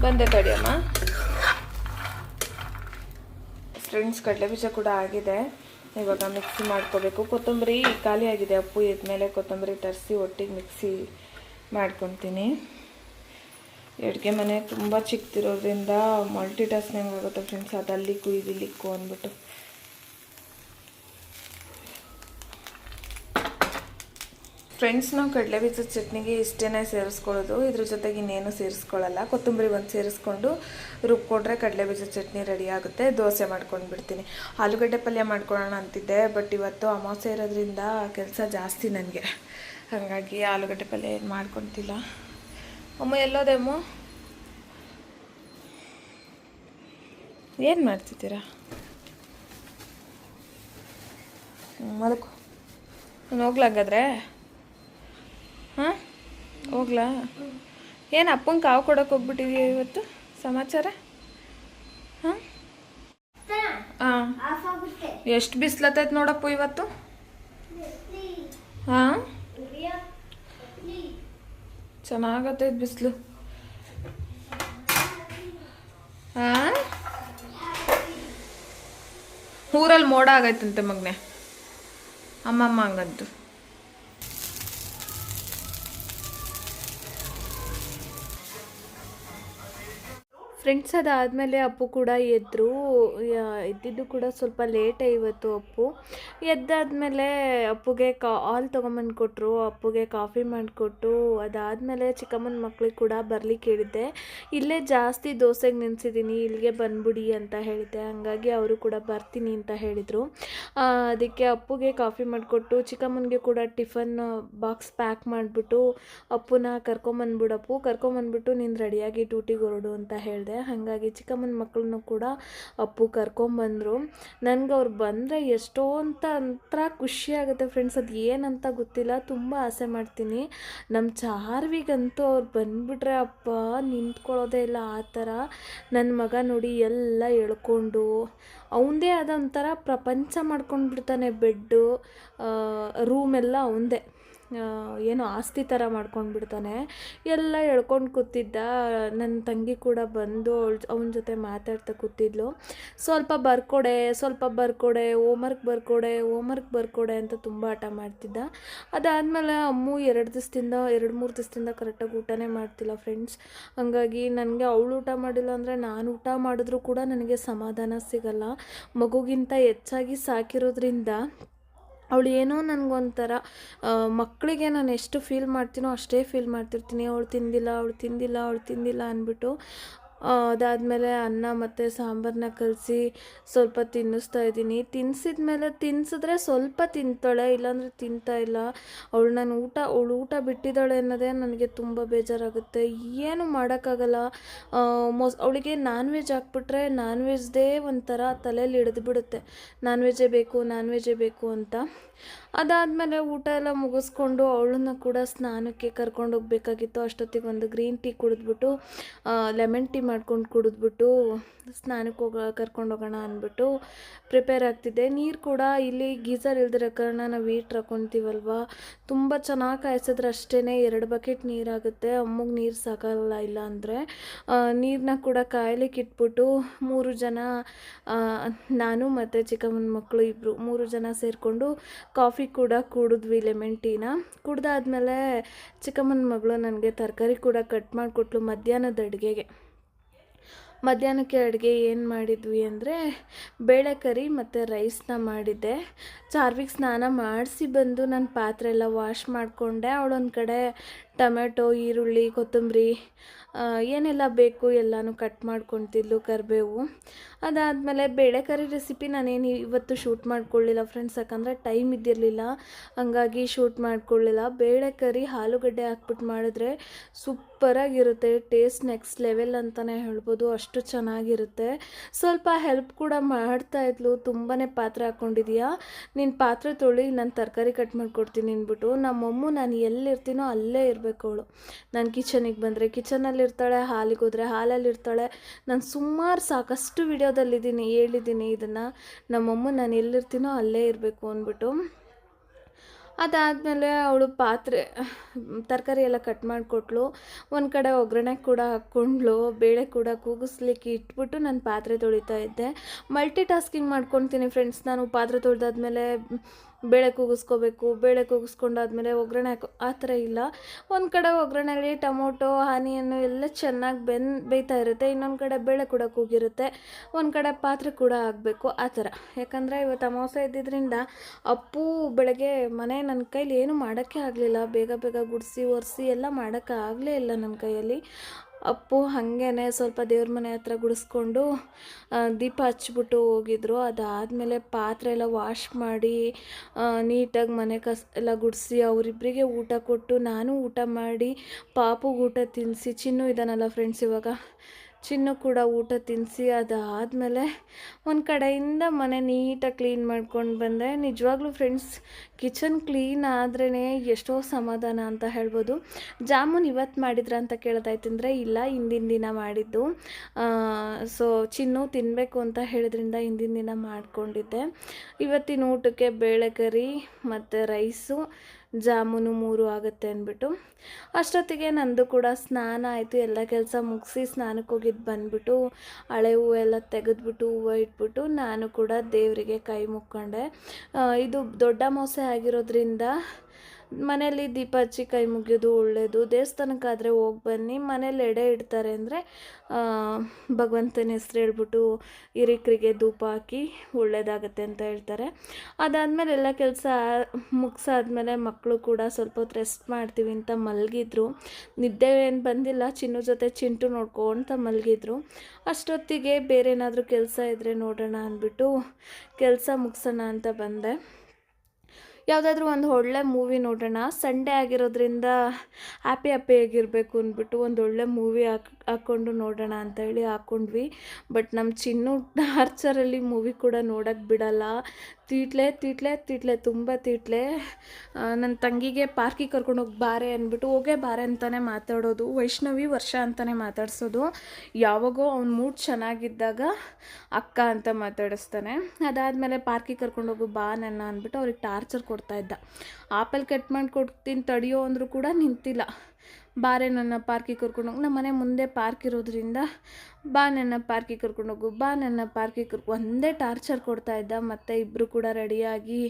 ಬಂದೆ ತಡಿ ಅಮ್ಮ. ಫ್ರೆಂಡ್ಸ್ ಕಡಲೆ ಬೀಜ ಕೂಡ ಆಗಿದೆ. ಇವಾಗ ಮಿಕ್ಸಿ ಮಾಡ್ಕೋಬೇಕು. ಕೊತ್ತಂಬರಿ ಖಾಲಿ ಆಗಿದೆ, ಅಪ್ಪು ಎದ್ಮೇಲೆ ಕೊತ್ತಂಬರಿ ತರಿಸಿ, ಒಟ್ಟಿಗೆ ಮಿಕ್ಸಿ ಮಾಡ್ಕೊತೀನಿ. ಅಡುಗೆ ಮನೆ ತುಂಬ ಚಿಕ್ಕದಿರೋದ್ರಿಂದ ಮಲ್ಟಿ ಟಾಸ್ಕ್ ಆಗುತ್ತೆ ಫ್ರೆಂಡ್ಸ್ ಅದು ಅಲ್ಲಿಗೂ ಇದಿಲ್ಲಿಕ್ಕೂ ಅಂದ್ಬಿಟ್ಟು. ಫ್ರೆಂಡ್ಸ್, ನಾವು ಕಡಲೆಬೀಜದ ಚಟ್ನಿಗೆ ಇಷ್ಟೇ ಸೇರಿಸ್ಕೊಳ್ಳೋದು. ಇದ್ರ ಜೊತೆಗೆ ಇನ್ನೇನು ಸೇರಿಸ್ಕೊಳ್ಳಲ್ಲ ಕೊತ್ತಂಬರಿ ಒಂದು ಸೇರಿಸ್ಕೊಂಡು ರುಬ್ಕೊಂಡ್ರೆ ಕಡಲೆಬೀಜದ ಚಟ್ನಿ ರೆಡಿ ಆಗುತ್ತೆ. ದೋಸೆ ಮಾಡ್ಕೊಂಡು ಬಿಡ್ತೀನಿ. ಆಲೂಗಡ್ಡೆ ಪಲ್ಯ ಮಾಡ್ಕೊಳ್ಳೋಣ ಅಂತಿದ್ದೆ, ಬಟ್ ಇವತ್ತು ಅಮಾವಾಸ್ಯೆ ಇರೋದ್ರಿಂದ ಕೆಲಸ ಜಾಸ್ತಿ ನನಗೆ. ಹಾಗಾಗಿ ಆಲೂಗಡ್ಡೆ ಪಲ್ಯ ಏನು ಮಾಡ್ಕೊತಿಲ್ಲ. ಅಮ್ಮ ಎಲ್ಲೋದೇಮ್ಮ ಏನು ಮಾಡ್ತಿದ್ದೀರಾ? ಮಲಕು. ನಾನು ಹೋಗ್ಲಾಗಾದ್ರೆ ಹಾಂ? ಹೋಗ್ಲಾ? ಏನು ಅಪ್ಪಂಗೆ ಕಾವು ಕೊಡೋಕೆ ಹೋಗ್ಬಿಟ್ಟಿದೀಯ ಇವತ್ತು? ಸಮಾಚಾರ? ಹಾಂ? ಹಾಂ. ಎಷ್ಟು ಬಿಸ್ಲತ್ತೈತೆ ನೋಡಪ್ಪ ಇವತ್ತು? ಹಾಂ? ಚೆನ್ನಾಗತ್ತೈತೆ ಬಿಸಿಲು. ಹಾಂ? ಊರಲ್ಲಿ ಮೋಡ ಆಗೈತಂತೆ ಮಗನೆ. ಅಮ್ಮಮ್ಮ ಹಂಗಂತು. ಫ್ರೆಂಡ್ಸ್ ಅದಾದಮೇಲೆ ಅಪ್ಪು ಕೂಡ ಎದ್ದರು ಎದ್ದಿದ್ದು ಕೂಡ ಸ್ವಲ್ಪ ಲೇಟೇ ಇವತ್ತು ಅಪ್ಪು. ಎದ್ದಾದ್ಮೇಲೆ ಅಪ್ಪುಗೆ ಕಾ, ಹಾಲು ತೊಗೊಂಬಂದು ಕೊಟ್ಟರು ಅಪ್ಪುಗೆ ಕಾಫಿ ಮಾಡಿಕೊಟ್ಟು ಅದಾದಮೇಲೆ ಚಿಕ್ಕಮ್ಮನ ಮಕ್ಳಿಗೆ ಕೂಡ ಬರ್ಲಿಕ್ಕೆ ಹೇಳಿದ್ದೆ ಇಲ್ಲೇ ಜಾಸ್ತಿ ದೋಸೆಗೆ ನೆನೆಸಿದ್ದೀನಿ ಇಲ್ಲಿಗೆ ಬಂದ್ಬಿಡಿ ಅಂತ ಹೇಳಿದ್ದೆ. ಹಂಗಾಗಿ ಅವರು ಕೂಡ ಬರ್ತೀನಿ ಅಂತ ಹೇಳಿದರು. ಅದಕ್ಕೆ ಅಪ್ಪುಗೆ ಕಾಫಿ ಮಾಡಿಕೊಟ್ಟು ಚಿಕ್ಕಮ್ಮನಿಗೆ ಕೂಡ ಟಿಫನ್ ಬಾಕ್ಸ್ ಪ್ಯಾಕ್ ಮಾಡಿಬಿಟ್ಟು, ಅಪ್ಪುನ ಕರ್ಕೊಂಬಂದ್ಬಿಡಪ್ಪು, ಕರ್ಕೊಂಬಂದ್ಬಿಟ್ಟು ನೀನು ರೆಡಿಯಾಗಿ ಡ್ಯೂಟಿಗೆ ಹೊರಡು ಅಂತ ಹೇಳಿದೆ. ಹಾಗಾಗಿ ಚಿಕ್ಕಮ್ಮನ ಮಕ್ಕಳನ್ನು ಕೂಡ ಅಪ್ಪು ಕರ್ಕೊಂಬಂದರು. ನನಗೆ ಅವ್ರು ಬಂದರೆ ಎಷ್ಟೋ ಅಂತ ಒಂಥರ ಖುಷಿಯಾಗುತ್ತೆ ಫ್ರೆಂಡ್ಸ್ ಅದು ಏನಂತ ಗೊತ್ತಿಲ್ಲ, ತುಂಬ ಆಸೆ ಮಾಡ್ತೀನಿ. ನಮ್ಮ ಚಾರ್ವಿಗಂತೂ ಅವ್ರು ಬಂದುಬಿಟ್ರೆ ಅಪ್ಪ ನಿಂತ್ಕೊಳ್ಳೋದೇ ಇಲ್ಲ, ಆ ಥರ ನನ್ನ ಮಗ ನೋಡಿ ಎಲ್ಲ ಎಳ್ಕೊಂಡು ಅವನದೇ ಆದ ಒಂಥರ ಪ್ರಪಂಚ ಮಾಡ್ಕೊಂಡ್ಬಿಡ್ತಾನೆ, ಬೆಡ್ಡು ರೂಮೆಲ್ಲ ಅವನದೇ ಏನೋ ಆಸ್ತಿ ಥರ ಮಾಡ್ಕೊಂಡು ಬಿಡ್ತಾನೆ ಎಲ್ಲ ಎಳ್ಕೊಂಡು ಕೂತಿದ್ದ. ನನ್ನ ತಂಗಿ ಕೂಡ ಬಂದು ಅವಳ, ಅವನ ಜೊತೆ ಮಾತಾಡ್ತಾ ಕೂತಿದ್ಲು. ಸ್ವಲ್ಪ ಬರ್ಕೊಡೆ ಸ್ವಲ್ಪ ಬರ್ಕೊಡೆ ಹೋಮ್ವರ್ಕ್ ಬರ್ಕೊಡೆ ಹೋಮ್ವರ್ಕ್ ಬರ್ಕೊಡೆ ಅಂತ ತುಂಬ ಆಟ ಮಾಡ್ತಿದ್ದ. ಅದಾದಮೇಲೆ ಅಮ್ಮು ಎರಡು ದಿವಸದಿಂದ, ಎರಡು ಮೂರು ದಿವಸದಿಂದ ಕರೆಕ್ಟಾಗಿ ಊಟನೇ ಮಾಡ್ತಿಲ್ಲ ಫ್ರೆಂಡ್ಸ್ ಹಾಗಾಗಿ ನನಗೆ ಅವಳು ಊಟ ಮಾಡಿಲ್ಲ ಅಂದರೆ ನಾನು ಊಟ ಮಾಡಿದ್ರೂ ಕೂಡ ನನಗೆ ಸಮಾಧಾನ ಸಿಗಲ್ಲ. ಮಗುಗಿಂತ ಹೆಚ್ಚಾಗಿ ಸಾಕಿರೋದ್ರಿಂದ ಅವಳು ಏನೋ ನನಗೊಂಥರ ಮಕ್ಕಳಿಗೆ ನಾನು ಎಷ್ಟು ಫೀಲ್ ಮಾಡ್ತೀನೋ ಅಷ್ಟೇ ಫೀಲ್ ಮಾಡ್ತಿರ್ತೀನಿ. ಅವಳು ತಿಂದಿಲ್ಲ ಅವಳು ತಿಂದಿಲ್ಲ ಅವಳು ತಿಂದಿಲ್ಲ ಅಂದ್ಬಿಟ್ಟು ಅದಾದಮೇಲೆ ಅನ್ನ ಮತ್ತು ಸಾಂಬಾರನ್ನ ಕಲಸಿ ಸ್ವಲ್ಪ ತಿನ್ನಿಸ್ತಾ ಇದ್ದೀನಿ. ತಿನ್ಸಿದ ಮೇಲೆ ತಿನ್ಸಿದ್ರೆ ಸ್ವಲ್ಪ ತಿಂತಾಳೆ, ಇಲ್ಲಾಂದರೆ ತಿಂತಾ ಇಲ್ಲ. ಅವಳು ನಾನು ಊಟ, ಅವಳು ಊಟ ಬಿಟ್ಟಿದ್ದಾಳೆ ಅನ್ನೋದೇ ನನಗೆ ತುಂಬ ಬೇಜಾರಾಗುತ್ತೆ. ಏನು ಮಾಡೋಕ್ಕಾಗಲ್ಲ. ಮೋಸ್, ಅವಳಿಗೆ ನಾನ್ ವೆಜ್ ಹಾಕ್ಬಿಟ್ರೆ ನಾನ್ ವೆಜ್ದೇ ಒಂಥರ ತಲೆಯಲ್ಲಿ ಹಿಡಿದ್ಬಿಡುತ್ತೆ. ನಾನ್ ವೆಜ್ಜೇ ಬೇಕು ನಾನ್ ವೆಜ್ಜೇ ಬೇಕು ಅಂತ. ಅದಾದಮೇಲೆ ಊಟ ಎಲ್ಲ ಮುಗಿಸ್ಕೊಂಡು ಅವಳನ್ನ ಕೂಡ ಸ್ನಾನಕ್ಕೆ ಕರ್ಕೊಂಡು ಹೋಗ್ಬೇಕಾಗಿತ್ತು. ಅಷ್ಟೊತ್ತಿಗೆ ಒಂದು ಗ್ರೀನ್ ಟೀ ಕುಡಿದ್ಬಿಟ್ಟು ಲೆಮನ್ ಟೀ ಮಾಡ್ಕೊಂಡು ಕುಡಿದ್ಬಿಟ್ಟು ಸ್ನಾನಕ್ಕೆ ಹೋಗ, ಕರ್ಕೊಂಡು ಹೋಗೋಣ ಅಂದ್ಬಿಟ್ಟು ಪ್ರಿಪೇರ್ ಆಗ್ತಿದ್ದೆ. ನೀರು ಕೂಡ ಇಲ್ಲಿ ಗೀಸರ್ ಇಲ್ದಿರೋ ಕಾರಣ ನಾವು ಹೀಟ್ರ್ ಹಾಕೊತೀವಲ್ವ? ತುಂಬ ಚೆನ್ನಾಗಿ ಕಾಯಿಸಿದ್ರೆ ಅಷ್ಟೇ ಎರಡು ಬಕೆಟ್ ನೀರಾಗುತ್ತೆ ಅಮ್ಮಗೆ ನೀರು ಸಾಕಲ್ಲ ಇಲ್ಲ ಅಂದರೆ ನೀರನ್ನ ಕೂಡ ಕಾಯಲಿಕ್ಕೆ ಇಟ್ಬಿಟ್ಟು ಮೂರು ಜನ ನಾನು ಮತ್ತು ಚಿಕ್ಕಮ್ಮನ ಮಕ್ಕಳು ಇಬ್ಬರು ಮೂರು ಜನ ಸೇರಿಕೊಂಡು ಕಾಫಿ ಕೂಡ ಕುಡಿದ್ವಿ ಲೆಮನ್ ಟೀನ. ಕುಡ್ದಾದ್ಮೇಲೆ ಚಿಕ್ಕಮ್ಮನ ಮಗಳು ನನಗೆ ತರಕಾರಿ ಕೂಡ ಕಟ್ ಮಾಡಿಕೊಟ್ಲು ಮಧ್ಯಾಹ್ನದ ಅಡುಗೆಗೆ. ಮಧ್ಯಾಹ್ನಕ್ಕೆ ಅಡುಗೆ ಏನು ಮಾಡಿದ್ವಿ ಅಂದರೆ ಬೇಳೆ ಕರಿ ಮತ್ತು ರೈಸ್ನ ಮಾಡಿದ್ದೆ. ಚಾರ್ವಿಕ್ ಸ್ನಾನ ಮಾಡಿಸಿ ಬಂದು ನಾನು ಪಾತ್ರೆ ಎಲ್ಲ ವಾಶ್ ಮಾಡಿಕೊಂಡೆ. ಅವಳೊಂದು ಕಡೆ ಟೊಮೆಟೊ, ಈರುಳ್ಳಿ, ಕೊತ್ತಂಬರಿ ಏನೆಲ್ಲ ಬೇಕು ಎಲ್ಲನೂ ಕಟ್ ಮಾಡ್ಕೊತಿದ್ಲು ಕರಿಬೇವು. ಅದಾದಮೇಲೆ ಬೇಳೆಕರಿ ರೆಸಿಪಿ ನಾನೇನು ಇವತ್ತು ಶೂಟ್ ಮಾಡ್ಕೊಳ್ಳಿಲ್ಲ ಫ್ರೆಂಡ್ಸ್ ಯಾಕಂದರೆ ಟೈಮ್ ಇದ್ದಿರಲಿಲ್ಲ. ಹಂಗಾಗಿ ಶೂಟ್ ಮಾಡ್ಕೊಳ್ಳಿಲ್ಲ ಬೇಳೆಕರಿ ಆಲೂಗಡ್ಡೆ ಹಾಕ್ಬಿಟ್ಟು ಮಾಡಿದ್ರೆ ಸೂಪರಾಗಿರುತ್ತೆ ಟೇಸ್ಟ್ ನೆಕ್ಸ್ಟ್ ಲೆವೆಲ್ ಅಂತಲೇ ಹೇಳ್ಬೋದು, ಅಷ್ಟು ಚೆನ್ನಾಗಿರುತ್ತೆ. ಸ್ವಲ್ಪ ಹೆಲ್ಪ್ ಕೂಡ ಮಾಡ್ತಾ ಇದ್ಲು ತುಂಬಾ ಪಾತ್ರೆ ಹಾಕ್ಕೊಂಡಿದ್ಯಾ? ನಿನ್ನ ಪಾತ್ರೆ ತೊಳಿ, ನಾನು ತರಕಾರಿ ಕಟ್ ಮಾಡಿಕೊಡ್ತೀನಿ ಅಂದ್ಬಿಟ್ಟು ನಮ್ಮಮ್ಮ ನಾನು ಎಲ್ಲಿರ್ತೀನೋ ಅಲ್ಲೇ ಇರಬೇಕು ಅವಳು. ನಾನು ಕಿಚನಿಗೆ ಬಂದರೆ ಕಿಚನಲ್ಲಿ ಇರ್ತಾಳೆ ಹಾಲಿಗೆ ಹೋದರೆ ಹಾಲಲ್ಲಿ ಇರ್ತಾಳೆ. ನಾನು ಸುಮಾರು ಸಾಕಷ್ಟು ವಿಡಿಯೋದಲ್ಲಿದ್ದೀನಿ ಹೇಳಿದ್ದೀನಿ ಇದನ್ನು. ನಮ್ಮಮ್ಮ ನಾನು ಎಲ್ಲಿರ್ತೀನೋ ಅಲ್ಲೇ ಇರಬೇಕು ಅಂದ್ಬಿಟ್ಟು. ಅದಾದಮೇಲೆ ಅವಳು ಪಾತ್ರೆ, ತರಕಾರಿ ಎಲ್ಲ ಕಟ್ ಮಾಡಿಕೊಟ್ಲು ಒಂದು ಕಡೆ ಒಗ್ಗರಣೆ ಕೂಡ ಹಾಕ್ಕೊಂಡ್ಳು, ಬೇಳೆ ಕೂಡ ಕೂಗಿಸ್ಲಿಕ್ಕೆ ಇಟ್ಬಿಟ್ಟು ನಾನು ಪಾತ್ರೆ ತೊಳಿತಾ ಇದ್ದೆ. ಮಲ್ಟಿ ಟಾಸ್ಕಿಂಗ್ ಮಾಡ್ಕೊತೀನಿ ಫ್ರೆಂಡ್ಸ್ ನಾನು ಪಾತ್ರೆ ತೊಳೆದಾದ್ಮೇಲೆ ಬೇಳೆ ಕೂಗಿಸ್ಕೋಬೇಕು, ಬೇಳೆ ಕೂಗಿಸ್ಕೊಂಡಾದ್ಮೇಲೆ ಒಗ್ಗರಣೆ ಹಾಕೋ ಆ ಥರ ಇಲ್ಲ. ಒಂದು ಕಡೆ ಒಗ್ಗರಣೆಯಲ್ಲಿ ಟೊಮೊಟೊ ಆನಿಯನ್ನು ಎಲ್ಲ ಚೆನ್ನಾಗಿ ಬೆನ್ ಬೇಯ್ತಾ ಇರುತ್ತೆ. ಇನ್ನೊಂದು ಕಡೆ ಬೇಳೆ ಕೂಡ ಕೂಗಿರುತ್ತೆ. ಒಂದು ಕಡೆ ಪಾತ್ರೆ ಕೂಡ ಆಗಬೇಕು ಆ ಥರ. ಯಾಕಂದರೆ ಇವತ್ತು ಅಮಾವಾಸ್ಯ ಇದ್ದಿದ್ದರಿಂದ ಅಪ್ಪು ಬೆಳಗ್ಗೆ ಮನೆ ನನ್ನ ಕೈಲಿ ಏನು ಮಾಡೋಕ್ಕೆ ಆಗಲಿಲ್ಲ. ಬೇಗ ಬೇಗ ಗುಡಿಸಿ, ಒರೆಸಿ ಎಲ್ಲ ಮಾಡೋಕ್ಕೆ ಆಗಲೇ ಇಲ್ಲ ನನ್ನ ಕೈಯಲ್ಲಿ. ಅಪ್ಪು ಹಾಗೇನೆ ಸ್ವಲ್ಪ ದೇವ್ರ ಮನೆ ಹತ್ರ ಗುಡಿಸ್ಕೊಂಡು ದೀಪ ಹಚ್ಬಿಟ್ಟು ಹೋಗಿದ್ರು. ಅದಾದಮೇಲೆ ಪಾತ್ರೆ ಎಲ್ಲ ವಾಶ್ ಮಾಡಿ ನೀಟಾಗಿ ಮನೆ ಕಸ, ಎಲ್ಲ ಗುಡಿಸಿ ಅವರಿಬ್ಬರಿಗೆ ಊಟ ಕೊಟ್ಟು, ನಾನು ಊಟ ಮಾಡಿ ಪಾಪುಗೆ ಊಟ ತಿನ್ನಿಸಿ ಚಿನ್ನು ಇದ್ದಾನಲ್ಲ ಫ್ರೆಂಡ್ಸ್ ಇವಾಗ. ಚಿನ್ನು ಕೂಡ ಊಟ ತಿನ್ನಿಸಿ ಅದಾದಮೇಲೆ ಒಂದು ಕಡೆಯಿಂದ ಮನೆ ನೀಟಾಗಿ ಕ್ಲೀನ್ ಮಾಡ್ಕೊಂಡು ಬಂದೆ. ನಿಜವಾಗ್ಲೂ ಫ್ರೆಂಡ್ಸ್ ಕಿಚನ್ ಕ್ಲೀನ್ ಆದ್ರೇ ಎಷ್ಟೋ ಸಮಾಧಾನ ಅಂತ ಹೇಳ್ಬೋದು. ಜಾಮೂನ್ ಇವತ್ತು ಮಾಡಿದ್ರ ಅಂತ ಕೇಳ್ದಾಯ್ತಂದರೆ ಇಲ್ಲ, ಹಿಂದಿನ ದಿನ ಮಾಡಿದ್ದು. ಸೊ ಚಿನ್ನು ತಿನ್ನಬೇಕು ಅಂತ ಹೇಳಿದ್ರಿಂದ ಹಿಂದಿನ ದಿನ ಮಾಡಿಕೊಂಡಿದ್ದೆ. ಇವತ್ತಿನ ಊಟಕ್ಕೆ ಬೇಳೆ ಕರಿ ಮತ್ತು ರೈಸು ಜಾಮೂನು ಮೂರು ಆಗುತ್ತೆ ಅಂದ್ಬಿಟ್ಟು. ಅಷ್ಟೊತ್ತಿಗೆ ನಂದು ಕೂಡ ಸ್ನಾನ ಆಯಿತು. ಎಲ್ಲ ಕೆಲಸ ಮುಗಿಸಿ ಸ್ನಾನಕ್ಕೆ ಹೋಗಿದ್ದು ಬಂದ್ಬಿಟ್ಟು ಹಳೆ ಹೂವು ಎಲ್ಲ ತೆಗೆದ್ಬಿಟ್ಟು ಹೂವು ಇಟ್ಬಿಟ್ಟು ನಾನು ಕೂಡ ದೇವರಿಗೆ ಕೈ ಮುಕ್ಕೊಂಡೆ. ಇದು ದೊಡ್ಡ ಮೋಸೆ ಆಗಿರೋದ್ರಿಂದ ಮನೇಲಿ ದೀಪ ಹಚ್ಚಿ ಕೈ ಮುಗಿಯೋದು ಒಳ್ಳೆಯದು ದೇವಸ್ಥಾನಕ್ಕಾದರೆ ಹೋಗಿ ಬನ್ನಿ. ಮನೇಲಿ ಎಡೆ ಇಡ್ತಾರೆ ಅಂದರೆ ಭಗವಂತನ ಹೆಸ್ರು ಹೇಳ್ಬಿಟ್ಟು ಹಿರಿಕರಿಗೆ ಧೂಪ ಹಾಕಿ ಒಳ್ಳೆಯದಾಗತ್ತೆ ಅಂತ ಹೇಳ್ತಾರೆ. ಅದಾದಮೇಲೆ ಎಲ್ಲ ಕೆಲಸ ಮುಗಿಸಾದ್ಮೇಲೆ ಮಕ್ಕಳು ಕೂಡ ಸ್ವಲ್ಪ ಹೊತ್ತು ರೆಸ್ಟ್ ಮಾಡ್ತೀವಿ ಅಂತ ಮಲಗಿದ್ರು. ನಿದ್ದೆ ಏನು ಬಂದಿಲ್ಲ. ಚಿನ್ನು ಜೊತೆ ಚಿಂಟು ನೋಡ್ಕೊಂತ ಮಲಗಿದ್ರು. ಅಷ್ಟೊತ್ತಿಗೆ ಬೇರೆ ಏನಾದರೂ ಕೆಲಸ ಇದ್ದರೆ ನೋಡೋಣ ಅಂದ್ಬಿಟ್ಟು ಕೆಲಸ ಮುಗಿಸೋಣ ಅಂತ ಬಂದೆ. ಯಾವುದಾದ್ರೂ ಒಂದು ಒಳ್ಳೆ ಮೂವಿ ನೋಡೋಣ. ಸಂಡೇ ಆಗಿರೋದ್ರಿಂದ ಹ್ಯಾಪಿ ಹ್ಯಾಪಿಯಾಗಿರಬೇಕು ಅಂದ್ಬಿಟ್ಟು ಒಂದು ಒಳ್ಳೆ ಮೂವಿ ಹಾಕ್, ಹಾಕ್ಕೊಂಡು ನೋಡೋಣ ಅಂತ ಹೇಳಿ ಹಾಕ್ಕೊಂಡ್ವಿ ಬಟ್ ನಮ್ಮ ಚಿನ್ನು ಟಾರ್ಚರಲ್ಲಿ ಮೂವಿ ಕೂಡ ನೋಡೋಕ್ಕೆ ಬಿಡಲ್ಲ. ತೀಟ್ಲೆ ತೀಟ್ಲೆ ತೀಟ್ಲೆ, ತುಂಬ ತೀಟ್ಲೆ. ನನ್ನ ತಂಗಿಗೆ ಪಾರ್ಕಿಗೆ ಕರ್ಕೊಂಡು ಹೋಗಿ ಬಾರೆ ಅಂದ್ಬಿಟ್ಟು ಹೋಗೇ ಬಾರೆ ಅಂತಲೇ ಮಾತಾಡೋದು, ವೈಷ್ಣವಿ ವರ್ಷ ಅಂತಲೇ ಮಾತಾಡಿಸೋದು. ಯಾವಾಗೋ ಅವ್ನ ಮೂಡ್ ಚೆನ್ನಾಗಿದ್ದಾಗ ಅಕ್ಕ ಅಂತ ಮಾತಾಡಿಸ್ತಾನೆ. ಅದಾದಮೇಲೆ ಪಾರ್ಕಿಗೆ ಕರ್ಕೊಂಡು ಹೋಗು, ಬಾ ನನ್ನ ಅಂದ್ಬಿಟ್ಟು ಅವ್ರಿಗೆ ಟಾರ್ಚರ್ ಕೊಡ್ತಾ ಇದ್ದ. ಆಪಲ್ ಕಟ್ ಮಾಡಿ ಕೊಡ್ತೀನಿ ತಡಿಯೋ ಅಂದರೂ ಕೂಡ ನಿಂತಿಲ್ಲ. ಬಾರೆ ನನ್ನ ಪಾರ್ಕಿಗೆ ಕರ್ಕೊಂಡೋಗಿ ನಮ್ಮ ಮನೆ ಮುಂದೆ ಪಾರ್ಕ್ ಇರೋದ್ರಿಂದ ಬಾ ನನ್ನ ಪಾರ್ಕಿಗೆ ಕರ್ಕೊಂಡೋಗು ಬಾ ನನ್ನ ಪಾರ್ಕಿಗೆ ಕರ್ಕೊ ಒಂದೇ ಟಾರ್ಚರ್ ಕೊಡ್ತಾ ಇದ್ದ. ಮತ್ತು ಇಬ್ಬರು ಕೂಡ ರೆಡಿಯಾಗಿ